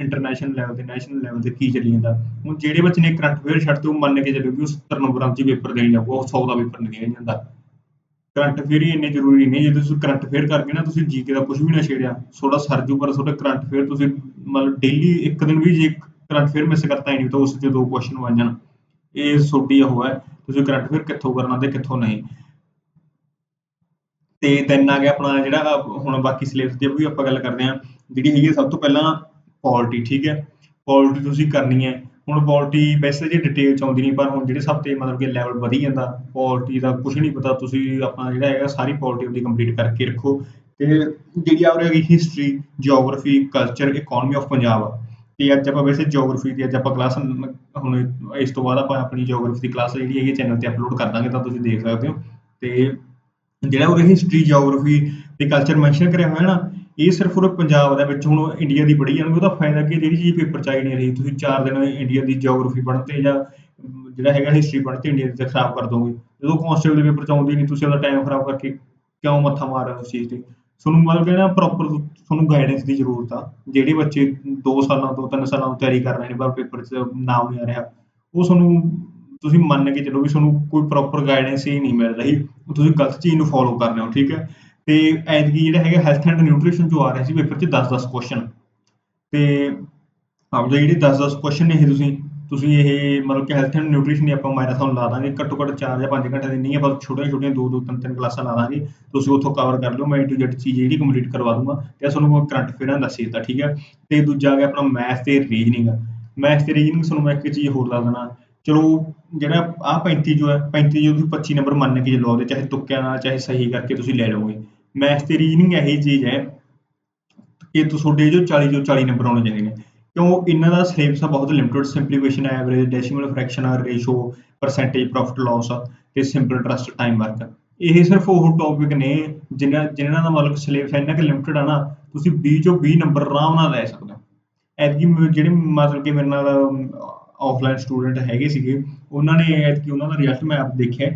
ਇੰਟਰਨੈਸ਼ਨਲ ਲੈਵਲ ਤੇ ਨੈਸ਼ਨਲ ਲੈਵਲ ਤੇ ਕੀ ਚੱਲੀ ਜਾਂਦਾ। ਹੁਣ ਜਿਹੜੇ ਬੱਚੇ ਨੇ ਕਰੰਟ ਫੇਅਰ ਛੱਡ ਤੇ ਉਹ ਮੰਨ ਕੇ ਚੱਲੋ ਕਿ ਉਹ 70 ਨੰਬਰਾਂ 'ਚ ਪੇਪਰ ਦੇਣ ਜਾਊਗਾ, ਉਹ 100 ਦਾ ਪੇਪਰ ਨਹੀਂ ਦੇਣ ਜਾਂਦਾ। ਕਰੰਟ ਅਫੇਅਰ ਹੀ ਇੰਨੇ ਜ਼ਰੂਰੀ ਨੇ ਜੇ ਤੁਸੀਂ ਕਰੰਟ ਅਫੇਅਰ ਕਰਕੇ ਨਾ ਤੁਸੀਂ ਜੀਕੇ ਦਾ ਕੁਝ ਵੀ ਨਾ ਛੇੜਿਆ, ਤੁਹਾਡਾ ਸਰ ਜੂ ਪਰ ਕਰੰਟ ਅਫੇਅਰ ਤੁਸੀਂ ਮਤਲਬ ਡੇਲੀ ਇੱਕ ਦਿਨ ਵੀ ਜੇ ਕਰੰਟ ਅਫੇਅਰ ਮਿਸ ਕਰਤਾ ਹੀ ਨਹੀਂ, ਤਾਂ ਉਸ 'ਚ ਦੋ ਕੁਐਸਚਨ ਬਣ ਜਾਣ। ਇਹ ਤੁਹਾਡੀ ਉਹ ਹੈ, ਤੁਸੀਂ ਕਰੰਟ ਫੇਰ ਕਿੱਥੋਂ ਕਰਨਾ ਤੇ ਕਿੱਥੋਂ ਨਹੀਂ। ਤੇ ਦਿਨ ਆ ਗਿਆ ਆਪਣਾ ਜਿਹੜਾ ਹੁਣ ਬਾਕੀ ਸਿਲੇਬਸ ਦੀ ਵੀ ਆਪਾਂ ਗੱਲ ਕਰਦੇ ਹਾਂ, ਜਿਹੜੀ ਹੈਗੀ ਸਭ ਤੋਂ ਪਹਿਲਾਂ ਪੋਲਟੀ, ਠੀਕ ਹੈ? ਪੋਲਟੀ ਤੁਸੀਂ ਕਰਨੀ ਹੈ। ਹੁਣ ਪੋਲਟੀ ਵੈਸੇ ਜੇ ਡਿਟੇਲ ਚ ਆਉਂਦੀ ਨਹੀਂ, ਪਰ ਹੁਣ ਜਿਹੜੇ ਸਭ ਤੇ ਮਤਲਬ ਕਿ ਲੈਵਲ ਵਧੀ ਜਾਂਦਾ ਪੋਲਟੀ ਦਾ ਕੁਝ ਨਹੀਂ ਪਤਾ, ਤੁਸੀਂ ਆਪਣਾ ਜਿਹੜਾ ਹੈਗਾ ਸਾਰੀ ਪੋਲਟੀ ਉਹਦੀ ਕੰਪਲੀਟ ਕਰਕੇ ਰੱਖੋ। ਤੇ ਜਿਹੜੀ ਆ ਰਹੀ history geography culture economy of Punjab. ਤੇ ਅੱਜ ਆਪਾਂ ਵੈਸੇ ਜੀਓਗ੍ਰਾਫੀ ਦੀ ਅੱਜ ਆਪਾਂ ਕਲਾਸ ਹੁਣ ਇਸ ਤੋਂ ਬਾਅਦ ਆਪਾਂ ਆਪਣੀ ਜੀਓਗ੍ਰਾਫੀ ਦੀ ਕਲਾਸ ਜਿਹੜੀ ਹੈਗੀ ਚੈਨਲ ਤੇ ਅਪਲੋਡ ਕਰ ਦਾਂਗੇ, ਤਾਂ ਤੁਸੀਂ ਦੇਖ ਸਕਦੇ ਹੋ। ਤੇ ਜਿਹੜਾ ਉਹ ਹਿਸਟਰੀ ਜੀਓਗ੍ਰਾਫੀ ਤੇ ਕਲਚਰ ਮੈਂਸ਼ਨ ਕਰਿਆ ਹੋਇਆ ਨਾ ਇਹ ਸਿਰਫ ਉਹ ਪੰਜਾਬ ਦੇ ਵਿੱਚ ਹੁਣ ਇੰਡੀਆ ਦੀ ਪੜ੍ਹੀ ਜਾਣਗੇ ਉਹਦਾ ਫਾਇਦਾ ਕੀ ਜਿਹੜੀ ਚੀਜ਼ ਪੇਪਰ ਚ ਆਈ ਨਹੀਂ ਰਹੀ, ਤੁਸੀਂ ਚਾਰ ਦਿਨ ਇੰਡੀਆ ਦੀ ਜੀਓਗ੍ਰਾਫੀ ਪੜ੍ਹਨ ਜਾਂ ਜਿਹੜਾ ਹੈਗਾ ਹਿਸਟਰੀ ਪੜ੍ਹਨ ਇੰਡੀਆ ਦੀ ਖਰਾਬ ਕਰ ਦੋਗੇ। ਜਦੋਂ ਕਾਂਸਟੇਬਲ ਦੇ ਪੇਪਰ ਚ ਆਉਂਦੀ ਨਹੀਂ, ਤੁਸੀਂ ਉਹਦਾ ਟਾਈਮ ਖਰਾਬ ਕਰਕੇ ਕਿਉਂ ਮੱਥਾ ਮਾਰ ਰਹੇ ਹੋ ਉਸ ਚੀਜ਼ ਤੇ? ਤੁਹਾਨੂੰ ਮਤਲਬ ਕਿ ਨਾ ਪ੍ਰੋਪਰ ਤੁਹਾਨੂੰ ਗਾਈਡੈਂਸ ਦੀ ਜ਼ਰੂਰਤ ਆ, ਜਿਹੜੇ ਬੱਚੇ 2 ਸਾਲਾਂ ਤੋਂ 3 ਸਾਲਾਂ ਤੋਂ ਤਿਆਰੀ ਕਰ ਰਹੇ ਨੇ, ਪਰ ਪੇਪਰ 'ਚ ਨਾਮ ਨਹੀਂ ਆ ਰਿਹਾ, ਉਹ ਤੁਹਾਨੂੰ ਤੁਸੀਂ ਮੰਨ ਕੇ ਚੱਲੋ ਵੀ ਤੁਹਾਨੂੰ ਕੋਈ ਪ੍ਰੋਪਰ ਗਾਈਡੈਂਸ ਹੀ ਨਹੀਂ ਮਿਲ ਰਹੀ ਤੁਸੀਂ ਗਲਤ ਚੀਜ਼ ਨੂੰ ਫੋਲੋ ਕਰ ਰਹੇ ਹੋ, ਠੀਕ ਹੈ? ਤੇ ਐਤਕੀ ਜਿਹੜਾ ਹੈਗਾ ਹੈਲਥ ਐਂਡ ਨਿਊਟ੍ਰੀਸ਼ਨ ਚੋਂ ਆ ਰਿਹਾ ਸੀ ਪੇਪਰ 'ਚ 10-10 ਕੁਐਸਚਨ ਤੇ ਆਪਦੇ ਜਿਹੜੇ 10-10 ਕੁਐਸਚਨ ਨੇ ਇਹ ਤੁਸੀਂ ਤੁਸੀਂ ਇਹ ਮਤਲਬ ਕਿ ਹੈਲਥ ਐਂਡ ਨਿਊਟ੍ਰੀਸ਼ਨ ਦੀ ਆਪਾਂ ਮੈਰਾਥਨ ਲਾ ਦਾਂਗੇ, ਘੱਟੋ ਘੱਟ 4 ਜਾਂ 5 ਘੰਟੇ ਦੀ ਨਹੀਂ ਹੈ ਆਪਾਂ ਛੋਟੀਆਂ ਛੋਟੀਆਂ 2-2 3-3 ਕਲਾਸਾਂ ਲਾ ਦਾਂਗੇ, ਤੁਸੀਂ ਉੱਥੋਂ ਕਵਰ ਕਰ ਲਿਓ, ਮੈਂ ਟੂ ਜੈਡ ਚੀਜ਼ ਜਿਹੜੀ ਕੰਪਲੀਟ ਕਰਵਾ ਦੂੰਗਾ, ਤੇ ਤੁਹਾਨੂੰ ਕਰੰਟ ਅਫੇਅਰਾਂ ਦੱਸ ਦਿੱਤਾ, ਠੀਕ ਹੈ? ਤੇ ਦੂਜਾ ਆ ਗਿਆ ਆਪਣਾ ਮੈਥ ਤੇ ਰੀਜਨਿੰਗ ਮੈਥ ਤੇ ਰੀਜਨਿੰਗ ਤੁਹਾਨੂੰ ਮੈਂ ਇੱਕ ਚੀਜ਼ ਹੋਰ ਦੱਸ ਦੇਣਾ ਚਲੋ, ਜਿਹੜਾ ਆ 35 ਜੋ ਹੈ 35 ਜੋ ਤੁਸੀਂ 25 ਨੰਬਰ ਮੰਨ ਕੇ ਚੱਲੋ ਉਹਦੇ, ਚਾਹੇ ਤੁੱਕਿਆਂ ਨਾਲ, ਚਾਹੇ ਸਹੀ ਕਰਕੇ ਤੁਸੀਂ ਲੈ ਲਓਗੇ। ਮੈਥ ਤੇ ਰੀਜਨਿੰਗ ਇਹੀ ਚੀਜ਼ ਹੈ ਕਿ ਤੁਹਾਡੇ ਜੋ 40 ਜੋ 40 ਨੰਬਰ ਆਉਣੇ ਚਾਹੀਦੇ ਨੇ। ਕਿਉਂ? ਇਹਨਾਂ ਦਾ ਸਿਲੇਬਸ ਆ, ਬਹੁਤ limited simplification average decimal fraction ratio percentage profit loss ਤੇ ਸਿੰਪਲ ਟਰਸਟ ਟਾਈਮ ਵਰਕ ਇਹ ਸਿਰਫ ਉਹ ਟੌਪਿਕ ਨੇ ਜਿਨ੍ਹਾਂ ਜਿਨ੍ਹਾਂ ਦਾ ਮਤਲਬ ਸਿਲੇਬਸ ਇੰਨਾ ਕਿ ਲਿਮਟਿਡ ਆ ਨਾ, ਤੁਸੀਂ 20 ਚੋਂ 20 ਨੰਬਰ ਆਰਾਮ ਨਾਲ ਲੈ ਸਕਦੇ ਹੋ। ਐਤਕੀ ਮ- ਜਿਹੜੇ ਮਤਲਬ ਕਿ ਮੇਰੇ ਨਾਲ ਆਫਲਾਈਨ ਸਟੂਡੈਂਟ ਹੈਗੇ ਸੀਗੇ, ਉਹਨਾਂ ਨੇ ਐਤਕੀ ਉਹਨਾਂ ਦਾ ਰਿਜ਼ਲਟ ਮੈਂ ਆਪ ਦੇਖਿਆ।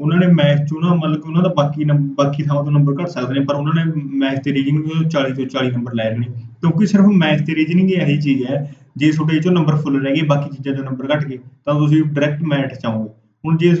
ਉਹਨਾਂ ਨੇ ਮੈਥ ਚੋਂ ਨਾ ਮਤਲਬ ਕਿ ਉਹਨਾਂ ਦਾ ਬਾਕੀ ਨੰਬ ਬਾਕੀ ਥਾਵਾਂ ਤੋਂ ਨੰਬਰ ਘੱਟ ਸਕਦੇ ਨੇ, ਪਰ ਉਹਨਾਂ ਨੇ ਮੈਥ ਤੇ ਰੀਜ਼ਨਿੰਗ 40 ਤੋਂ 40 ਨੰਬਰ ਲੈ ਰਹੇ ਕਿਉਂਕਿ ਸਿਰਫ ਮੈਥ ਤੇ ਰੀਜ਼ਨਿੰਗ ਹੀ ਇਹੀ ਚੀਜ਼ ਹੈ, ਜੇ ਤੁਹਾਡੇ ਇਹ ਚੋਂ ਨੰਬਰ ਫੁੱਲ ਰਹਿ ਗਏ, ਬਾਕੀ ਚੀਜ਼ਾਂ ਚੋਂ ਨੰਬਰ ਘੱਟ ਗਏ, ਤਾਂ ਤੁਸੀਂ ਡਾਇਰੈਕਟ ਮੈਥ ਚ ਆਓਗੇ ਹੁਣ ਜੇ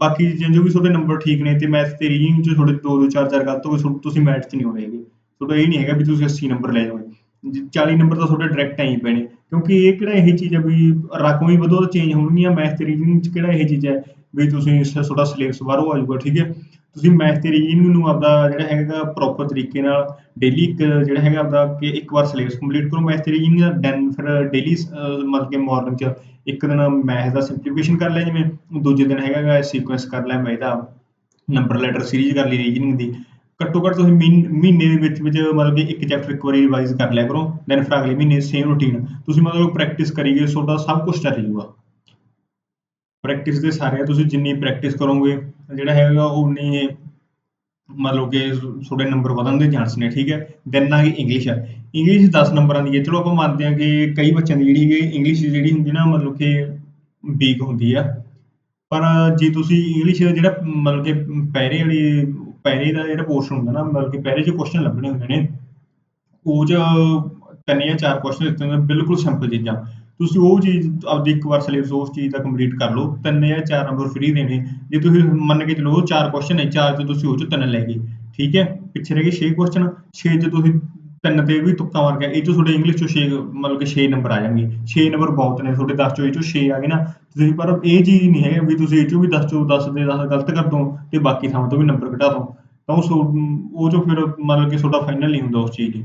ਬਾਕੀ ਚੀਜ਼ਾਂ ਚੋਂ ਵੀ ਤੁਹਾਡੇ ਨੰਬਰ ਠੀਕ ਨੇ ਤੇ ਮੈਥ ਤੇ ਰੀਜ਼ਨਿੰਗ ਚ ਤੁਹਾਡੇ 2 2 4 4 ਗਲਤ ਹੋ ਤੁਸੀਂ ਮੈਥ ਚ ਨਹੀਂ ਹੋਣਗੇ ਤੁਹਾਡਾ ਇਹ ਨਹੀਂ ਹੈਗਾ ਵੀ ਤੁਸੀਂ 80 ਨੰਬਰ ਲੈ ਜਾਓਗੇ। ਜੇ 40 ਨੰਬਰ ਤਾਂ ਤੁਹਾਡੇ ਡਾਇਰੈਕਟ ਆਈ ਪੈਣੇ। ਕਿਉਂਕਿ ਇਹ ਕਿਹੜਾ ਇਹ ਚੀਜ਼ ਹੈ ਵੀ ਰਕਮ ਹੀ ਵਧੋ ਚੇਂਜ ਹੋਣਗੀਆਂ ਮੈਥ ਤੇ ਰੀਜ਼ਨਿੰਗ ਚ ਕਿਹੜਾ ਇਹ ਚੀਜ਼ ਹੈ। ਵੀ ਤੁਸੀਂ ਸ- ਤੁਹਾਡਾ ਸਿਲੇਬਸ ਬਾਹਰੋਂ ਆ ਜਾਊਗਾ, ਠੀਕ ਹੈ? ਤੁਸੀਂ ਮੈਥ ਤੇ ਰੀਜ਼ਨਿੰਗ ਨੂੰ ਆਪਦਾ ਜਿਹੜਾ ਹੈਗਾ ਪ੍ਰੋਪਰ ਤਰੀਕੇ ਨਾਲ ਡੇਲੀ ਇੱਕ ਜਿਹੜਾ ਹੈਗਾ ਆਪਦਾ ਕਿ ਇੱਕ ਵਾਰ ਸਿਲੇਬਸ ਕੰਪਲੀਟ ਕਰੋ ਮੈਥ ਤੇ ਰੀਜ਼ਨਿੰਗ ਦਾ ਦੈਨ ਫਿਰ ਡੇਲੀ ਮਤਲਬ ਕਿ ਮਾਰਨਿੰਗ ਚ ਇੱਕ ਦਿਨ ਮੈਥ ਦਾ ਸਿੰਪਲੀਫਿਕੇਸ਼ਨ ਕਰ ਲਿਆ ਜਿਵੇਂ, ਦੂਜੇ ਦਿਨ ਹੈਗਾ ਸੀਕੁਐਂਸ ਕਰ ਲਿਆ ਮੈਂ ਇਹਦਾ ਨੰਬਰ ਲੈਟਰ ਸੀਰੀਜ਼ ਕਰ ਲਈ ਰੀਜਨਿੰਗ ਦੀ। ਘੱਟੋ ਘੱਟ ਤੁਸੀਂ ਮਹੀਨ- ਮਹੀਨੇ ਦੇ ਵਿੱਚ ਵਿੱਚ ਮਤਲਬ ਕਿ ਇੱਕ ਚੈਪਟਰ ਇੱਕ ਵਾਰੀ ਰਿਵਾਈਜ਼ ਕਰ ਲਿਆ ਕਰੋ ਦੈਨ ਫਿਰ ਅਗਲੇ ਮਹੀਨੇ ਸੇਮ ਰੁਟੀਨ ਤੁਸੀਂ ਮਤਲਬ ਪ੍ਰੈਕਟਿਸ ਕਰੀਏ, ਤੁਹਾਡਾ ਸਭ ਕੁਝ ਚੱਲ ਜਾਊਗਾ। ਪ੍ਰੈਕਟਿਸ ਦੇ ਸਾਰੇ ਤੁਸੀਂ ਜਿੰਨੀ ਪ੍ਰੈਕਟਿਸ ਕਰੋਗੇ, ਜਿਹੜਾ ਹੈਗਾ ਉਨੀ ਮਤਲਬ ਕਿ ਤੁਹਾਡੇ ਨੰਬਰ ਵਧਣ ਦੇ ਚਾਂਸ ਨੇ, ਠੀਕ ਹੈ? ਦੈਨ ਆ ਗਈ ਇੰਗਲਿਸ਼ ਇੰਗਲਿਸ਼ 10 ਨੰਬਰਾਂ ਦੀ ਹੈ ਚਲੋ ਆਪਾਂ ਮੰਨਦੇ ਹਾਂ ਕਿ ਕਈ ਬੱਚਿਆਂ ਦੀ ਜਿਹੜੀ ਹੈਗੀ ਇੰਗਲਿਸ਼ ਜਿਹੜੀ ਹੁੰਦੀ ਨਾ, ਮਤਲਬ ਕਿ ਵੀਕ ਹੁੰਦੀ ਆ। ਪਰ ਜੇ ਤੁਸੀਂ ਇੰਗਲਿਸ਼ ਜਿਹੜਾ ਮਤਲਬ ਕਿ ਪਹਿਰੇ ਵਾਲੀ, ਪਹਿਰੇ ਦਾ ਜਿਹੜਾ ਪੋਰਸ਼ਨ ਹੁੰਦਾ ਨਾ, ਮਤਲਬ ਕਿ ਪਹਿਰੇ 'ਚ ਕੁਐਸਚਨ ਲੱਭਣੇ ਹੁੰਦੇ ਨੇ, ਉਹ 'ਚ ਤਿੰਨ ਜਾਂ ਚਾਰ ਕੁਐਸਚਨ ਦਿੱਤੇ ਹੁੰਦੇ ਬਿਲਕੁਲ ਸਿੰਪਲ ਚੀਜ਼ਾਂ। ਤੁਸੀਂ ਉਹ ਚੀਜ਼ ਆਪਦੀ ਇੱਕ ਵਾਰ ਸਿਲੇਬਸ ਉਸ ਚੀਜ਼ ਦਾ ਕੰਪਲੀਟ ਕਰ ਲਓ। ਤਿੰਨ ਜਾਂ ਚਾਰ ਨੰਬਰ ਫ੍ਰੀ ਦੇਣੇ ਜੇ ਤੁਸੀਂ ਮੰਨ ਕੇ ਚਲੋ ਚਾਰ ਕੁਐਸਚਨ ਨੇ, ਚਾਰ 'ਚ ਤੁਸੀਂ ਉਹ ਚੋਂ ਤਿੰਨ ਲੈ ਗਏ। ਠੀਕ ਹੈ? ਪਿੱਛੇ ਰਹਿ ਗਏ 6 ਕੁਐਸਚਨ 6 'ਚ ਤੁਸੀਂ ਤਿੰਨ ਤੇ ਵੀ ਤੁੱਕਾ ਮਾਰ ਗਿਆ ਇਹ 'ਚੋਂ ਤੁਹਾਡੇ ਇੰਗਲਿਸ਼ 'ਚੋਂ 6 ਮਤਲਬ ਕਿ 6 ਨੰਬਰ ਆ ਜਾਣਗੇ। 6 ਨੰਬਰ ਬਹੁਤ ਨੇ, ਤੁਹਾਡੇ 10 ਚੋਂ ਇਹ 'ਚੋਂ 6 ਆ ਗਏ ਨਾ। ਤੁਸੀਂ ਪਰ ਇਹ ਚੀਜ਼ ਨਹੀਂ ਹੈ ਵੀ ਤੁਸੀਂ ਇਹ 'ਚੋਂ ਵੀ 10 ਚੋਂ 10 ਦੇ 10 ਗਲਤ ਕਰ ਦੋ ਤੇ ਬਾਕੀ ਥਾਂ ਤੋਂ ਵੀ ਨੰਬਰ ਘਟਾ ਦੋ। ਤਾਂ ਉਹ ਉਹ 'ਚੋਂ ਫਿਰ ਮਤਲਬ ਕਿ ਤੁਹਾਡਾ ਫਾਈਨਲ ਨਹੀਂ ਹੁੰਦਾ ਉਸ ਚੀਜ਼ ਦੀ।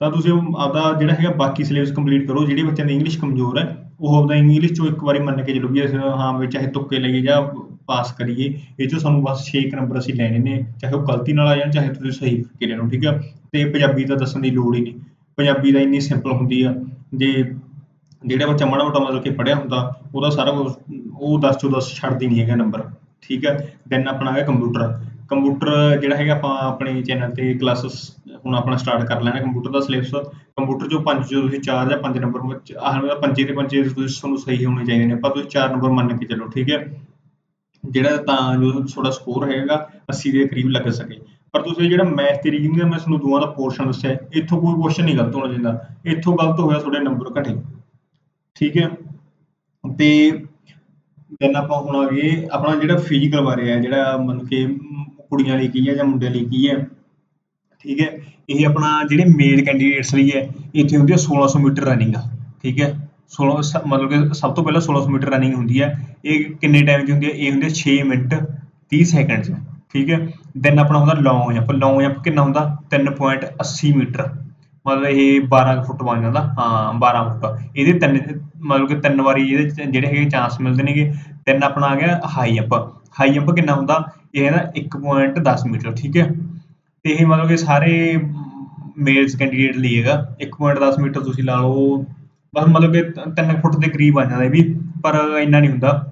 ਤਾਂ ਤੁਸੀਂ ਉਹ ਆਪਦਾ ਜਿਹੜਾ ਹੈਗਾ ਬਾਕੀ ਸਿਲੇਬਸ ਕੰਪਲੀਟ ਕਰੋ, ਜਿਹੜੇ ਬੱਚਿਆਂ ਦੀ ਇੰਗਲਿਸ਼ ਕਮਜ਼ੋਰ ਹੈ, ਉਹ ਆਪਦਾ ਇੰਗਲਿਸ਼ ਚੋਂ ਇੱਕ ਵਾਰੀ ਮੰਨ ਕੇ ਚੱਲੋ ਵੀ ਅਸੀਂ ਹਾਂ ਵੀ ਚਾਹੇ ਤੁੱਕੇ ਲਈਏ ਜਾਂ ਪਾਸ ਕਰੀਏ, ਇਹ ਚੋਂ ਸਾਨੂੰ ਬਸ 6 ਨੰਬਰ ਅਸੀਂ ਲੈਣੇ ਨੇ, ਚਾਹੇ ਉਹ ਗਲਤੀ ਨਾਲ ਆ ਜਾਣ, ਚਾਹੇ ਤੁਸੀਂ ਸਹੀ ਕਰਕੇ ਲੈ ਲਓ ਠੀਕ ਆ? ਤੇ ਪੰਜਾਬੀ ਦਾ ਦੱਸਣ ਦੀ ਲੋੜ ਹੀ ਨਹੀਂ। ਪੰਜਾਬੀ ਦਾ ਇੰਨੀ ਸਿੰਪਲ ਹੁੰਦੀ ਆ, ਜੇ ਜਿਹੜਾ ਬੱਚਾ ਮਾੜਾ ਮੋਟਾ ਮਤਲਬ ਕਿ ਪੜ੍ਹਿਆ ਹੁੰਦਾ, ਉਹਦਾ ਸਾਰਾ ਕੁਛ, ਉਹ 10 ਚੋਂ 10 ਛੱਡਦੀ ਨਹੀਂ ਹੈਗਾ ਨੰਬਰ ਠੀਕ ਹੈ ਦੈਨ ਆਪਣਾ ਹੈਗਾ ਕੰਪਿਊਟਰ ਕੰਪਿਊਟਰ ਜਿਹੜਾ ਹੈਗਾ ਆਪਾਂ ਆਪਣੇ ਚੈਨਲ ਤੇ ਕਲਾਸਿਸ ਹੁਣ ਆਪਣਾ ਸਟਾਰਟ ਕਰ ਲੈਣਾ, ਕੰਪਿਊਟਰ ਦਾ ਸਿਲੇਬਸ ਕੰਪਿਊਟਰ ਚੋਂ ਪੰਜ ਚੋਂ ਤੁਸੀਂ ਚਾਰ ਜਾਂ ਪੰਜ ਨੰਬਰ ਵਿੱਚ, ਆਹ ਪੰਜੇ ਦੇ ਪੰਜੇ ਤੁਸੀਂ ਤੁਹਾਨੂੰ ਸਹੀ ਹੋਣੇ ਚਾਹੀਦੇ ਨੇ। ਪਰ ਤੁਸੀਂ ਚਾਰ ਨੰਬਰ ਮੰਨ ਕੇ ਚੱਲੋ, ਠੀਕ ਹੈ? ਜਿਹੜਾ ਤਾਂ ਜੋ ਤੁਹਾਡਾ ਸਕੋਰ ਹੈਗਾ 80 ਦੇ ਕਰੀਬ ਲੱਗ ਸਕੇ। ਪਰ ਤੁਸੀਂ ਜਿਹੜਾ ਮੈਥ ਤੇ ਰੀਜ਼ਨਿੰਗ ਦਾ, ਮੈਂ ਤੁਹਾਨੂੰ ਦੋਵਾਂ ਦਾ ਪੋਰਸ਼ਨ ਦੱਸਿਆ। ਇੱਥੋਂ ਕੋਈ ਕੁਐਸਚਨ ਨਹੀਂ ਗਲਤ ਹੋਣਾ ਚਾਹੀਦਾ। ਇੱਥੋਂ ਗਲਤ ਹੋਇਆ, ਤੁਹਾਡੇ ਨੰਬਰ ਘਟੇ। ਠੀਕ ਹੈ? ਤੇ ਦੈਨ ਆਪਾਂ ਹੁਣ ਆ ਗਏ, ਆਪਣਾ ਜਿਹੜਾ ਫਿਜ਼ੀਕਲ ਬਾਰੇ ਹੈ ਜਿਹੜਾ ਮਤਲਬ ਕਿ ਕੁੜੀਆਂ ਲਈ ਕੀ ਹੈ ਜਾਂ ਮੁੰਡਿਆਂ ਲਈ ਕੀ ਹੈ ਠੀਕ ਹੈ? ਇਹ ਆਪਣਾ ਜਿਹੜੇ ਮੇਲ ਕੈਂਡੀਡੇਟਸ ਲਈ ਹੈ, ਇੱਥੇ ਹੁੰਦੀ ਹੈ 1600 ਮੀਟਰ ਰਨਿੰਗ ਠੀਕ ਹੈ? 16 ਮਤਲਬ ਕਿ ਸਭ ਤੋਂ ਪਹਿਲਾਂ 1600 ਮੀਟਰ ਰਨਿੰਗ ਹੁੰਦੀ ਹੈ। ਇਹ ਕਿੰਨੇ ਟਾਈਮ 'ਚ ਹੁੰਦੀ ਹੈ? ਇਹ ਹੁੰਦੀ ਹੈ 6 ਮਿੰਟ 30 ਸੈਕਿੰਡ 'ਚ ਠੀਕ ਹੈ? ਦੈਨ ਆਪਣਾ ਹੁੰਦਾ ਲੌਂਗ ਜੰਪ ਲੌਂਗ ਜੰਪ ਕਿੰਨਾ ਹੁੰਦਾ? 3.80 ਮੀਟਰ। ਮਤਲਬ ਇਹ 12 ਫੁੱਟ ਬਣ ਜਾਂਦਾ। ਹਾਂ 12 ਫੁੱਟ। ਇਹਦੇ ਤਿੰਨ, ਮਤਲਬ ਕਿ ਤਿੰਨ ਵਾਰੀ ਇਹਦੇ ਜਿਹੜੇ ਹੈਗੇ ਚਾਂਸ ਮਿਲਦੇ ਨੇਗੇ। ਤਿੰਨ ਆਪਣਾ ਆ ਗਿਆ ਹਾਈ ਜੰਪ ਹਾਈ ਜੰਪ ਕਿੰਨਾ ਹੁੰਦਾ? ਇਹ ਹੈਗਾ 1.10 ਮੀਟਰ, ਠੀਕ ਹੈ? ਤੇ ਇਹ ਮਤਲਬ ਕਿ ਸਾਰੇ ਮੇਲਸ ਕੈਂਡੀਡੇਟ ਲਈ ਹੈਗਾ 1.10 ਮੀਟਰ ਤੁਸੀਂ ਲਾ ਲਓ, ਬਸ ਮਤਲਬ ਕਿ 3 ਫੁੱਟ ਦੇ ਕਰੀਬ ਆ ਜਾਂਦਾ ਇਹ ਵੀ, ਪਰ ਇੰਨਾ ਨਹੀਂ ਹੁੰਦਾ।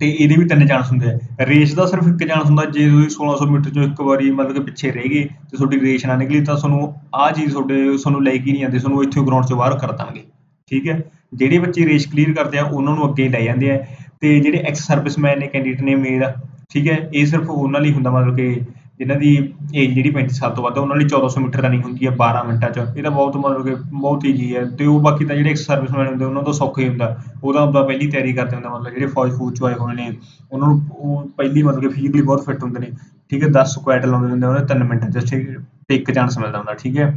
ਤੇ ਇਹਦੇ ਵੀ ਤਿੰਨ ਚਾਂਸ ਹੁੰਦੇ ਆ। ਰੇਸ ਦਾ ਸਿਰਫ ਇੱਕ ਚਾਂਸ ਹੁੰਦਾ, ਜੇ ਤੁਸੀਂ 1600 ਮੀਟਰ ਚੋਂ ਇੱਕ ਵਾਰੀ ਮਤਲਬ ਕਿ ਪਿੱਛੇ ਰਹਿ ਗਏ ਤੇ ਤੁਹਾਡੀ ਰੇਸ ਨਾ ਨਿਕਲੀ, ਤਾਂ ਤੁਹਾਨੂੰ ਆਹ ਚੀਜ਼ ਤੁਹਾਡੇ, ਤੁਹਾਨੂੰ ਲੈ ਕੇ ਨਹੀਂ ਜਾਂਦੇ ਤੁਹਾਨੂੰ ਇੱਥੋਂ ਗਰਾਊਂਡ ਚੋਂ ਬਾਹਰ ਕਰ ਦਾਂਗੇ ਠੀਕ ਹੈ? ਜਿਹੜੇ ਬੱਚੇ ਰੇਸ ਕਲੀਅਰ ਕਰਦੇ ਆ, ਉਹਨਾਂ ਨੂੰ ਅੱਗੇ ਲੈ ਜਾਂਦੇ ਆ। ਤੇ ਜਿਹੜੇ ਐਕਸ ਸਰਵਿਸਮੈਨ ਨੇ ਕੈਂਡੀਡੇਟ ਨੇ ਮੇਲ ਠੀਕ ਹੈ ਇਹ ਸਿਰਫ ਉਹਨਾਂ ਲਈ ਹੁੰਦਾ ਮਤਲਬ ਕਿ ਜਿਨ੍ਹਾਂ ਦੀ ਏਜ ਜਿਹੜੀ 35 ਸਾਲ ਤੋਂ ਵੱਧ ਉਹਨਾਂ ਲਈ ਚੌਦਾਂ ਸੌ ਮੀਟਰ ਰਨਿੰਗ ਹੁੰਦੀ ਹੈ 12 ਮਿੰਟਾਂ 'ਚ। ਇਹ ਤਾਂ ਬਹੁਤ ਮਤਲਬ ਕਿ ਬਹੁਤ ਈਜ਼ੀ ਹੈ ਅਤੇ ਉਹ ਬਾਕੀ ਤਾਂ ਜਿਹੜੇ ਐਕਸ ਸਰਵਿਸਮੈਨ ਹੁੰਦੇ ਉਹਨਾਂ ਤੋਂ ਸੌਖਾ ਹੀ ਹੁੰਦਾ। ਉਹਦਾ ਆਪਦਾ ਪਹਿਲੀ ਤਿਆਰੀ ਕਰਦੇ ਹੁੰਦੇ ਮਤਲਬ ਜਿਹੜੇ ਫੌਜ ਫੂਜ 'ਚੋਂ ਆਏ ਹੋਏ ਨੇ ਉਹਨਾਂ ਨੂੰ ਉਹ ਪਹਿਲੀ ਮਤਲਬ ਕਿ ਫਿਜ਼ੀਕਲੀ ਬਹੁਤ ਫਿੱਟ ਹੁੰਦੇ ਨੇ। ਠੀਕ ਹੈ ਦਸ ਸਕੁਐਟ ਲਾਉਂਦੇ ਹੁੰਦੇ ਉਹਨਾਂ ਤਿੰਨ ਮਿੰਟਾਂ 'ਚ ਠੀਕ ਹੈ, ਤੇ ਇੱਕ ਚਾਂਸ ਮਿਲਦਾ ਹੁੰਦਾ ਠੀਕ ਹੈ।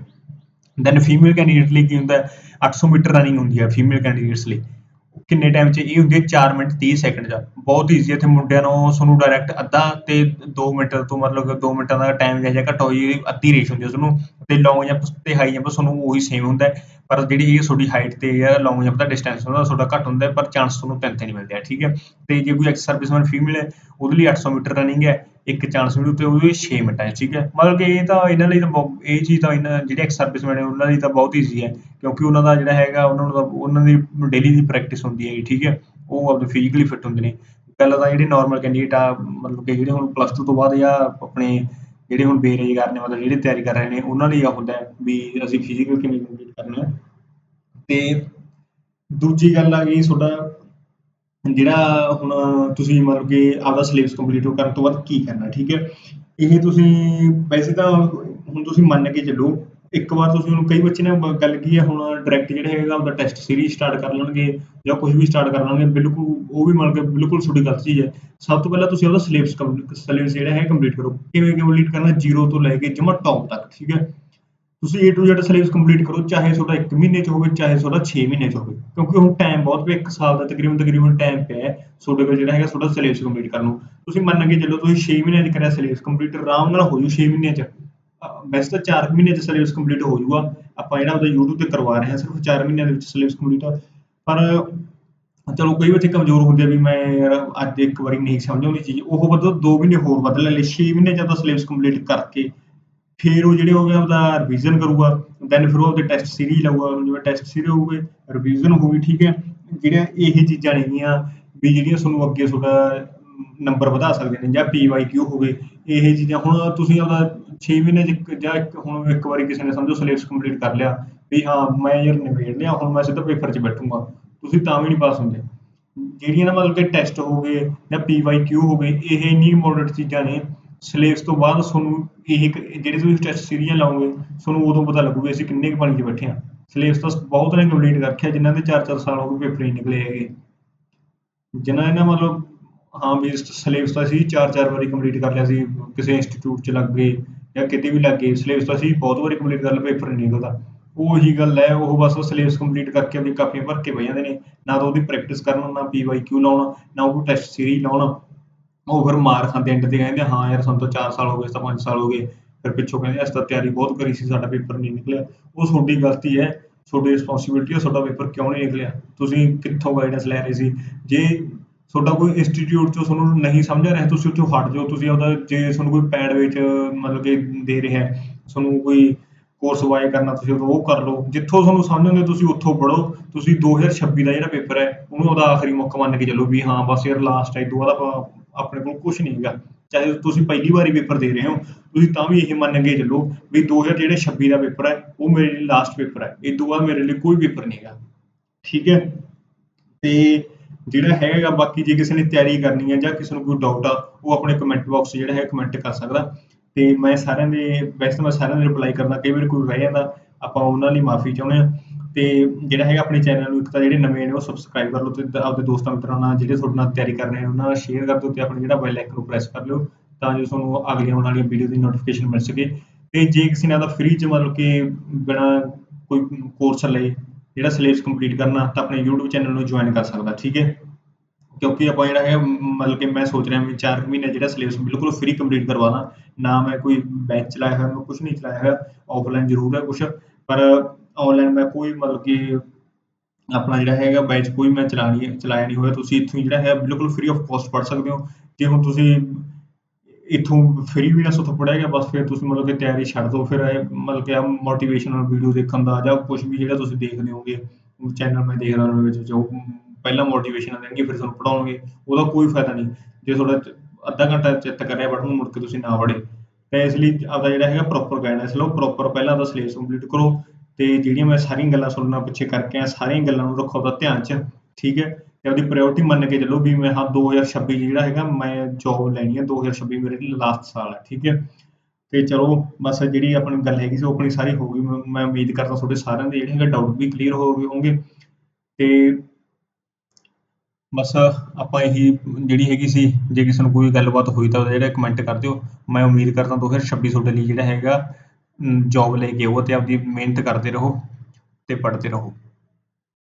ਦੈਨ ਫੀਮੇਲ ਕੈਂਡੀਡੇਟ ਲਈ ਕੀ ਹੁੰਦਾ ਹੈ? 800 ਮੀਟਰ ਰਨਿੰਗ ਹੁੰਦੀ ਹੈ ਫੀਮੇਲ ਕੈਂਡੀਡੇਟਸ ਲਈ। ਕਿੰਨੇ ਟਾਈਮ 'ਚ ਇਹ ਹੁੰਦੀ ਹੈ? 4 ਮਿੰਟ, ਤੀਹ ਸੈਕਿੰਡ 'ਚ ਬਹੁਤ ਈਜ਼ੀ ਹੈ ਇੱਥੇ ਮੁੰਡਿਆਂ ਨੂੰ ਤੁਹਾਨੂੰ ਡਾਇਰੈਕਟ ਅੱਧਾ ਅਤੇ ਦੋ ਮਿੰਟ ਤੋਂ ਮਤਲਬ ਦੋ ਮਿੰਟਾਂ ਦਾ ਟਾਈਮ ਜਿਹਾ ਘੱਟ ਹੋਈ ਅੱਧੀ ਰੇਸ ਹੁੰਦੀ ਹੈ ਤੁਹਾਨੂੰ। ਅਤੇ ਲੌਂਗ ਜੰਪ ਅਤੇ ਹਾਈ ਜੰਪ ਤੁਹਾਨੂੰ ਉਹੀ ਸੇਮ ਹੁੰਦਾ ਪਰ ਜਿਹੜੀ ਇਹ ਤੁਹਾਡੀ ਹਾਈਟ ਤੇ ਜਾਂ ਲੌਂਗ ਜੰਪ ਦਾ ਡਿਸਟੈਂਸ ਹੁੰਦਾ, ਤੁਹਾਡਾ ਘੱਟ ਹੁੰਦਾ ਪਰ ਚਾਂਸ ਤੁਹਾਨੂੰ ਤਿੰਨ ਤੇ ਨਹੀਂ ਮਿਲਦੇ ਆ, ਠੀਕ ਹੈ? ਅਤੇ ਜੇ ਕੋਈ ਐਕਸ ਸਰਵਿਸਮੈਨ ਫੀਮੇਲ ਹੈ, ਉਹਦੇ ਲਈ ਅੱਠ ਸੌ ਮੀਟਰ ਰਨਿੰਗ ਹੈ। ਇੱਕ ਚਾਂਸ ਮਿਲੂ ਤੇ ਉਹਦੇ 6 ਮਿੰਟਾਂ 'ਚ, ਠੀਕ ਹੈ? ਮਤਲਬ ਕਿ ਇਹ ਤਾਂ ਇਹਨਾਂ ਲਈ ਤਾਂ ਬਹੁ- ਇਹ ਚੀਜ਼ ਤਾਂ ਇਹਨਾਂ, ਜਿਹੜੇ ਐਕਸ ਸਰਵਿਸਮੈਨ ਹੈ ਉਹਨਾਂ ਲਈ ਤਾਂ ਬਹੁਤ ਈਜ਼ੀ ਹੈ, ਕਿਉਂਕਿ ਉਹਨਾਂ ਦਾ ਜਿਹੜਾ ਹੈਗਾ, ਉਹਨਾਂ ਨੂੰ ਤਾਂ, ਉਹਨਾਂ ਦੀ ਡੇਲੀ ਦੀ ਪ੍ਰੈਕਟਿਸ ਹੁੰਦੀ ਹੈ ਠੀਕ ਹੈ? ਉਹ ਆਪਦੇ ਫਿਜ਼ੀਕਲੀ ਫਿੱਟ ਹੁੰਦੇ ਨੇ। ਪਹਿਲਾਂ ਤਾਂ ਜਿਹੜੇ ਨਾਰਮਲ ਕੈਂਡੀਡੇਟ ਆ, ਮਤਲਬ ਕਿ ਜਿਹੜੇ ਹੁਣ ਪਲੱਸ 2 ਤੋਂ ਬਾਅਦ ਜਾਂ ਆਪਣੇ ਜਿਹੜੇ ਹੁਣ ਬੇਰੁਜ਼ਗਾਰ ਨੇ, ਮਤਲਬ ਜਿਹੜੇ ਤਿਆਰੀ ਕਰ ਰਹੇ ਨੇ, ਉਹਨਾਂ ਲਈ ਆ ਹੁੰਦਾ ਵੀ ਅਸੀਂ ਫਿਜ਼ੀਕਲ ਕਿਵੇਂ ਕੰਪਲੀਟ ਕਰਨਾ ਹੈ। ਤੇ ਦੂਜੀ ਗੱਲ ਆ ਗਈ ਤੁਹਾਡਾ ਜਿਹੜਾ ਹੁਣ ਤੁਸੀਂ ਮਤਲਬ ਕਿ ਆਪਦਾ ਸਿਲੇਬਸ ਕੰਪਲੀਟ ਕਰਨ ਤੋਂ ਬਾਅਦ ਕੀ ਕਰਨਾ, ਠੀਕ ਹੈ? ਇਹ ਤੁਸੀਂ ਵੈਸੇ ਤਾਂ ਹੁਣ ਤੁਸੀਂ ਮੰਨ ਕੇ ਚੱਲੋ, ਇੱਕ ਵਾਰ ਤੁਸੀਂ ਹੁਣ ਕਈ ਬੱਚੇ ਨੇ ਗੱਲ ਕੀ ਹੈ, ਹੁਣ ਡਾਇਰੈਕਟ ਜਿਹੜਾ ਹੈਗਾ ਆਪਦਾ ਟੈਸਟ ਸੀਰੀਜ਼ ਸਟਾਰਟ ਕਰ ਲੈਣਗੇ ਜਾਂ ਕੁਝ ਵੀ ਸਟਾਰਟ ਕਰ ਲੈਣਗੇ, ਬਿਲਕੁਲ ਉਹ ਵੀ ਮੰਨ ਕੇ ਬਿਲਕੁਲ ਛੋਟੀ ਗਲਤ ਚੀਜ਼ ਹੈ। ਸਭ ਤੋਂ ਪਹਿਲਾਂ ਤੁਸੀਂ ਆਪਦਾ ਸਿਲੇਬਸ ਸਿਲੇਬਸ ਜਿਹੜਾ ਹੈ ਕੰਪਲੀਟ ਕਰੋ। ਕਿਵੇਂ ਕੰਪਲੀਟ ਕਰਨਾ? ਜ਼ੀਰੋ ਤੋਂ ਲੈ ਕੇ ਜਮਾ ਟੌਪ ਤੱਕ, ਠੀਕ ਹੈ? ਤੁਸੀਂ A to Z syllabus complete ਕਰੋ, ਚਾਹੇ ਤੁਹਾਡਾ 1 ਮਹੀਨੇ ਚ ਹੋਵੇ, ਚਾਹੇ ਤੁਹਾਡਾ 6 ਮਹੀਨੇ ਚ ਹੋਵੇ। ਕਿਉਂਕਿ ਹੁਣ ਟਾਈਮ ਬਹੁਤ ਪਿਆ 1 ਸਾਲ ਦਾ ਤਕਰੀਬਨ ਤਕਰੀਬਨ ਟਾਈਮ ਪਿਆ ਤੁਹਾਡੇ ਕੋਲ ਜਿਹੜਾ ਹੈਗਾ ਤੁਹਾਡਾ ਸਿਲੇਬਸ ਕੰਪਲੀਟ ਕਰਨ ਨੂੰ। ਤੁਸੀਂ ਮੰਨ ਕੇ ਚੱਲੋ ਤੁਸੀਂ 6 ਮਹੀਨਿਆਂ ਚ ਕਰਿਆ ਸਿਲੇਬਸ ਕੰਪਲੀਟ ਆਰਾਮ ਨਾਲ ਹੋ ਜੂ 6 ਮਹੀਨਿਆਂ ਚ। ਵੈਸੇ ਤਾਂ 4 ਮਹੀਨੇ ਚ ਸਿਲੇਬਸ ਕੰਪਲੀਟ ਹੋ ਜਾਊਗਾ ਆਪਾਂ ਜਿਹੜਾ ਉਹਦਾ YouTube ਤੇ ਕਰਵਾ ਰਹੇ ਹਾਂ, ਸਿਰਫ 4 ਮਹੀਨਿਆਂ ਦੇ ਵਿੱਚ ਸਿਲੇਬਸ ਕੰਪਲੀਟ ਪਰ ਚਲੋ ਕਈ ਬੱਚੇ ਕਮਜ਼ੋਰ ਹੁੰਦੇ ਆ ਵੀ ਮੈਂ ਯਾਰ ਅੱਜ ਇੱਕ ਵਾਰੀ ਨਹੀਂ ਸਮਝ ਆਉਂਦੀ ਚੀਜ਼। ਉਹ ਬੰਦਾ 2 ਮਹੀਨੇ ਹੋਰ ਵੱਧ ਲੈ ਲੈ 6 ਮਹੀਨੇ ਚ ਸਿਲੇਬਸ ਕੰਪਲੀਟ ਕਰਕੇ ਫਿਰ ਉਹ ਜਿਹੜੇ ਹੋ ਗਿਆ ਉਹਦਾ ਰਿਵੀਜ਼ਨ ਕਰੂਗਾ ਦੈਨ ਫਿਰ ਉਹ ਆਪਦੇ ਟੈਸਟ ਸੀਰੀਜ਼ ਲਊਗਾ ਜਿਵੇਂ ਟੈਸਟ ਸੀਰੀਜ਼ ਹੋਊਗੇ ਰਿਵੀਜ਼ਨ ਹੋਊਗੀ ਠੀਕ ਹੈ। ਜਿਹੜੀਆਂ ਇਹ ਚੀਜ਼ਾਂ ਨੇਗੀਆਂ ਵੀ ਜਿਹੜੀਆਂ ਤੁਹਾਨੂੰ ਅੱਗੇ ਤੁਹਾਡਾ ਨੰਬਰ ਵਧਾ ਸਕਦੇ ਨੇ, ਜਾਂ PYQ ਹੋਵੇ ਇਹ ਚੀਜ਼ਾਂ ਹੁਣ ਤੁਸੀਂ ਆਪਦਾ 6 ਮਹੀਨੇ ਚ ਜਾਂ ਇੱਕ ਹੁਣ ਇੱਕ ਵਾਰੀ ਕਿਸੇ ਨੇ ਸਮਝੋ ਸਿਲੇਬਸ ਕੰਪਲੀਟ ਕਰ ਲਿਆ, ਵੀ ਹਾਂ, ਮੈਂ ਯਾਰ ਨਿਬੇੜ ਲਿਆ, ਹੁਣ ਮੈਂ ਸਿੱਧਾ ਪੇਪਰ 'ਚ ਬੈਠੂੰਗਾ, ਤੁਸੀਂ ਤਾਂ ਵੀ ਨਹੀਂ ਪਾਸ ਹੁੰਦੇ। ਜਿਹੜੀਆਂ ਨਾ ਮਤਲਬ ਕਿ ਟੈਸਟ ਹੋ ਗਏ ਜਾਂ PYQ ਹੋ ਗਏ, ਇਹ ਇੰਨੀ ਇੰਪੋਰਟੈਂਟ ਚੀਜ਼ਾਂ ਨੇ ਸਿਲੇਬਸ ਤੋਂ ਬਾਅਦ ਤੁਹਾਨੂੰ ਇਹ ਜਿਹੜੇ ਤੁਸੀਂ ਟੈਸਟ ਸੀਰੀਜ਼ ਲਾਓਗੇ, ਤੁਹਾਨੂੰ ਉਦੋਂ ਪਤਾ ਲੱਗੂਗਾ ਅਸੀਂ ਕਿੰਨੇ ਕੁ ਪਾਣੀ 'ਚ ਬੈਠੇ ਹਾਂ। ਸਿਲੇਬਸ ਤਾਂ ਬਹੁਤ ਨੇ ਕੰਪਲੀਟ ਰੱਖਿਆ ਜਿਨ੍ਹਾਂ ਦੇ 4-4 ਸਾਲ ਹੋ ਗਏ ਪੇਪਰ ਹੀ ਨਿਕਲੇ ਹੈਗੇ। ਜਿਨ੍ਹਾਂ ਨੇ ਮਤਲਬ, ਹਾਂ ਵੀ ਸਿਲੇਬਸ ਤਾਂ ਅਸੀਂ 4-4 ਵਾਰੀ ਕੰਪਲੀਟ ਕਰ ਲਿਆ ਸੀ, ਕਿਸੇ ਇੰਸਟੀਚਿਊਟ 'ਚ ਲੱਗ ਗਏ ਜਾਂ ਕਿਤੇ ਵੀ ਲੱਗ ਗਏ ਸਿਲੇਬਸ ਤਾਂ ਅਸੀਂ ਬਹੁਤ ਵਾਰੀ ਕੰਪਲੀਟ ਕਰ ਲਿਆ ਪੇਪਰ ਨਹੀਂ ਨਿਕਲਦਾ। ਉਹੀ ਗੱਲ ਹੈ, ਉਹ ਬਸ ਸਿਲੇਬਸ ਕੰਪਲੀਟ ਕਰਕੇ ਆਪਣੀ ਕਾਪੀਆਂ ਭਰ ਕੇ ਬਹਿ ਜਾਂਦੇ ਨੇ। ਨਾ ਤਾਂ ਉਹਦੀ ਪ੍ਰੈਕਟਿਸ ਕਰਨ, ਨਾ PYQ ਲਾਉਣਾ, ਨਾ ਉਹ ਟੈਸਟ ਸੀਰੀਜ਼ ਲਾਉਣਾ। ਉਹ ਫਿਰ ਮਾਰ ਖਾਂਦੇ ਐਂਡ ਤੇ ਕਹਿੰਦੇ, ਹਾਂ ਯਾਰ ਸਾਨੂੰ ਤਾਂ 4 ਸਾਲ ਹੋ ਗਏ ਤਾਂ 5 ਸਾਲ ਹੋ ਗਏ। ਫਿਰ ਪਿੱਛੋਂ ਕਹਿੰਦੇ, ਅਸੀਂ ਤਾਂ ਤਿਆਰੀ ਬਹੁਤ ਕਰੀ ਸੀ, ਸਾਡਾ ਪੇਪਰ ਨਹੀਂ ਨਿਕਲਿਆ। ਉਹ ਤੁਹਾਡੀ ਗਲਤੀ ਹੈ, ਤੁਹਾਡੀ ਰਿਸਪੌਂਸਿਬਿਲਟੀ ਹੈ, ਤੁਹਾਡਾ ਪੇਪਰ ਕਿਉਂ ਨਹੀਂ ਨਿਕਲਿਆ? ਤੁਸੀਂ ਕਿੱਥੋਂ ਗਾਈਡੈਂਸ ਲੈ ਰਹੇ ਸੀ? ਜੇ ਤੁਹਾਡਾ ਕੋਈ ਇੰਸਟੀਚਿਊਟ ਚੋਂ ਤੁਹਾਨੂੰ ਨਹੀਂ ਸਮਝ ਆ ਰਿਹਾ, ਤੁਸੀਂ ਉੱਥੋਂ ਹਟ ਜਾਓ, ਤੁਸੀਂ ਆਪਦਾ ਜੇ ਤੁਹਾਨੂੰ ਕੋਈ ਪੈਡ ਵਿੱਚ ਮਤਲਬ ਕਿ ਦੇ ਰਿਹਾ ਤੁਹਾਨੂੰ ਕੋਈ ਕੋਰਸ ਵਾਏ ਕਰਨਾ, ਤੁਸੀਂ ਉਹ ਕਰ ਲਓ। ਜਿੱਥੋਂ ਤੁਹਾਨੂੰ ਸਮਝ ਆਉਂਦੇ, ਤੁਸੀਂ ਉੱਥੋਂ ਪੜ੍ਹੋ। ਤੁਸੀਂ 2026 ਦਾ ਜਿਹੜਾ ਪੇਪਰ ਹੈ, ਉਹਨੂੰ ਉਹਦਾ ਆਖਰੀ ਮੌਕਾ ਮੰਨ ਕੇ ਚੱਲੋ ਵੀ ਹਾਂ, ਬਸ ਯਾਰ ਲਾਸਟ ਹੈ ਦੁਬਾਰਾ ਆਪਣੇ ਕੋਲ ਕੁਝ ਨਹੀਂ ਹੈਗਾ। ਚਾਹੇ ਤੁਸੀਂ ਪਹਿਲੀ ਵਾਰੀ ਪੇਪਰ ਦੇ ਰਹੇ ਹੋ, ਤੁਸੀਂ ਤਾਂ ਵੀ ਇਹ ਮੰਨ ਕੇ ਚੱਲੋ ਵੀ 2026 ਦਾ ਪੇਪਰ ਹੈ, ਉਹ ਮੇਰੇ ਲਈ ਲਾਸਟ ਪੇਪਰ ਹੈ। ਇਹ ਤੋਂ ਬਾਅਦ ਮੇਰੇ ਲਈ ਕੋਈ ਪੇਪਰ ਨਹੀਂ ਹੈਗਾ। ਠੀਕ ਹੈ? ਤੇ ਜਿਹੜਾ ਹੈਗਾ ਬਾਕੀ ਜੇ ਕਿਸੇ ਨੇ ਤਿਆਰੀ ਕਰਨੀ ਹੈ ਜਾਂ ਕਿਸੇ ਨੂੰ ਕੋਈ ਡਾਊਟ ਆ, ਉਹ ਆਪਣੇ ਕਮੈਂਟ ਬਾਕਸ ਜਿਹੜਾ ਹੈ ਕਮੈਂਟ ਕਰ ਸਕਦਾ। ਤੇ ਮੈਂ ਸਾਰਿਆਂ ਦੇ, ਵੈਸੇ ਤਾਂ ਮੈਂ ਸਾਰਿਆਂ ਦੇ ਰਿਪਲਾਈ ਕਰਦਾ ਕਈ ਵਾਰ ਕੋਈ ਰਹਿ ਜਾਂਦਾ, ਆਪਾਂ ਉਹਨਾਂ ਲਈ ਮਾਫੀ ਚਾਹੁੰਦੇ ਹਾਂ। ਤੇ ਜਿਹੜਾ ਹੈਗਾ ਆਪਣੇ ਚੈਨਲ ਨੂੰ ਇੱਕ ਤਾਂ ਜਿਹੜੇ ਨਵੇਂ ਨੇ ਉਹ ਸਬਸਕ੍ਰਾਈਬ ਕਰ ਲਓ ਤੇ ਆਪਣੇ ਦੋਸਤਾਂ ਮਿੱਤਰਾਂ ਨਾਲ ਜਿਹੜੇ ਤੁਹਾਡੇ ਨਾਲ ਤਿਆਰੀ ਕਰ ਰਹੇ ਨੇ, ਉਹਨਾਂ ਨਾਲ ਸ਼ੇਅਰ ਕਰ ਦਿਓ ਤੇ ਆਪਣੇ ਜਿਹੜਾ ਬੈਲ ਆਈਕਨ ਨੂੰ ਪ੍ਰੈਸ ਕਰ ਲਿਓ ਤਾਂ ਜੋ ਤੁਹਾਨੂੰ ਅਗਲੀਆਂ ਆਉਣ ਵਾਲੀਆਂ ਵੀਡੀਓ ਦੀ ਨੋਟੀਫਿਕੇਸ਼ਨ ਮਿਲ ਸਕੇ। ਤੇ ਜੇ ਕਿਸੇ ਨੇ ਦਾ ਫ੍ਰੀ ਚ ਮਤਲਬ ਕਿ ਬਿਨਾਂ ਕੋਈ ਕੋਰਸ ਲਏ ਜਿਹੜਾ ਸਿਲੇਬਸ ਕੰਪਲੀਟ ਕਰਨਾ, ਤਾਂ ਆਪਣੇ YouTube ਚੈਨਲ ਨੂੰ ਜੁਆਇਨ ਕਰ ਸਕਦਾ, ਠੀਕ ਹੈ? ਕਿਉਂਕਿ ਆਪਾਂ ਜਿਹੜਾ ਹੈ, ਮਤਲਬ ਕਿ ਮੈਂ ਸੋਚ ਰਿਹਾ ਵੀ 4 ਮਹੀਨੇ ਜਿਹੜਾ ਸਿਲੇਬਸ ਬਿਲਕੁਲ ਫ੍ਰੀ ਕੰਪਲੀਟ ਕਰਵਾਉਣਾ ਨਾ ਮੈਂ ਕੋਈ ਬੈਚ ਚਲਾਇਆ ਹੋਇਆ, ਮੈਂ ਕੁਝ ਨਹੀਂ ਚਲਾਇਆ ਹੋਇਆ। ਆਫਲਾਈਨ ਜ਼ਰੂਰ ਹੈ ਕੁਝ ਪਰ ਆਨਲਾਈਨ ਮੈਂ ਕੋਈ ਮਤਲਬ ਕਿ ਆਪਣਾ ਜਿਹੜਾ ਹੈਗਾ ਬੈਚ ਕੋਈ ਮੈਂ ਚਲਾ ਚਲਾਇਆ ਨਹੀਂ ਹੋਇਆ। ਤੁਸੀਂ ਇੱਥੋਂ ਜਿਹੜਾ ਹੈ ਬਿਲਕੁਲ ਫ੍ਰੀ ਆਫ ਕਾਸਟ ਪੜ੍ਹ ਸਕਦੇ ਹੋ। ਜੇ ਹੁਣ ਤੁਸੀਂ ਇੱਥੋਂ ਫ੍ਰੀ ਵੀ ਨਾ ਸੁੱਥ ਪੜਿਆਗਾ ਬਸ ਫਿਰ ਤੁਸੀਂ ਮਤਲਬ ਕਿ ਤਿਆਰੀ ਛੱਡ ਦਿਓ। ਫਿਰ ਇਹ ਮਤਲਬ ਕਿ ਆ ਮੋਟੀਵੇਸ਼ਨਲ ਵੀਡੀਓ ਦੇਖਣ ਦਾ ਜਾਂ ਕੁਝ ਵੀ ਜਿਹੜਾ ਤੁਸੀਂ ਦੇਖਦੇ ਹੋਗੇ ਚੈਨਲ ਮੈਂ ਦੇਖ ਰਿਹਾ ਉਹਦੇ ਵਿੱਚ, ਜੋ ਪਹਿਲਾਂ ਮੋਟੀਵੇਸ਼ਨ ਦੇਣਗੇ, ਫਿਰ ਤੁਹਾਨੂੰ ਪੜਾਉਣਗੇ ਉਹਦਾ ਕੋਈ ਫਾਇਦਾ ਨਹੀਂ। ਜੇ ਤੁਹਾਡਾ ਅੱਧਾ ਘੰਟਾ ਚਿੱਤ ਕਰ ਰਿਹਾ ਪੜ੍ਹਨ ਨੂੰ ਮੁੜ ਕੇ ਤੁਸੀਂ ਨਾ ਪੜ੍ਹੇ। ਤਾਂ ਇਸ ਲਈ ਆਪਦਾ ਜਿਹੜਾ ਹੈਗਾ ਪ੍ਰੋਪਰ ਗਾਈਡੈਂਸ ਲਓ ਪ੍ਰੋਪਰ ਪਹਿਲਾਂ ਆਪਦਾ ਸਿਲੇਬਸ ਕੰਪਲੀਟ ਕਰੋ। ਤੇ ਜਿਹੜੀਆਂ ਮੈਂ ਸਾਰੀਆਂ ਗੱਲਾਂ ਸੁਣਨਾ ਪਿੱਛੇ ਕਰਕੇ ਆ, ਸਾਰੀਆਂ ਗੱਲਾਂ ਨੂੰ ਰੱਖੋ ਆਪਦਾ ਧਿਆਨ 'ਚ, ਠੀਕ ਹੈ? ਤੇ ਆਪਦੀ ਪ੍ਰਾਇੋਰਟੀ ਮੰਨ ਕੇ ਚੱਲੋ ਵੀ ਮੈਂ ਹਾਂ 2026 ਜਿਹੜਾ ਹੈਗਾ ਮੈਂ ਜੌਬ ਲੈਣੀ ਹੈ 2026 ਮੇਰੇ ਲਈ ਲਾਸਟ ਸਾਲ ਹੈ ਠੀਕ ਹੈ? ਤੇ ਚਲੋ ਬਸ ਜਿਹੜੀ ਆਪਣੀ ਗੱਲ ਹੈਗੀ ਸੀ ਉਹ ਆਪਣੀ ਸਾਰੀ ਹੋ ਗਈ, ਮੈਂ ਉਮੀਦ ਕਰਦਾ ਤੁਹਾਡੇ ਸਾਰਿਆਂ ਦੇ ਜਿਹੜੇ ਹੈਗੇ ਡਾਊਟ ਵੀ ਕਲੀਅਰ ਹੋ ਗਏ ਹੋਣਗੇ। ਤੇ ਬਸ ਆਪਾਂ ਇਹੀ ਜਿਹੜੀ ਹੈਗੀ ਸੀ, ਜੇ ਕਿਸੇ ਨੂੰ ਕੋਈ ਗੱਲਬਾਤ ਹੋਈ ਤਾਂ ਉਹਦਾ ਜਿਹੜਾ ਕਮੈਂਟ ਕਰ ਦਿਓ। ਮੈਂ ਉਮੀਦ ਕਰਦਾ 2026 ਤੁਹਾਡੇ ਲਈ ਜਿਹੜਾ ਹੈਗਾ ਜੋਬ ਲੈ ਕੇ ਆਓ ਅਤੇ ਆਪਦੀ ਮਿਹਨਤ ਕਰਦੇ ਰਹੋ ਅਤੇ ਪੜ੍ਹਦੇ ਰਹੋ।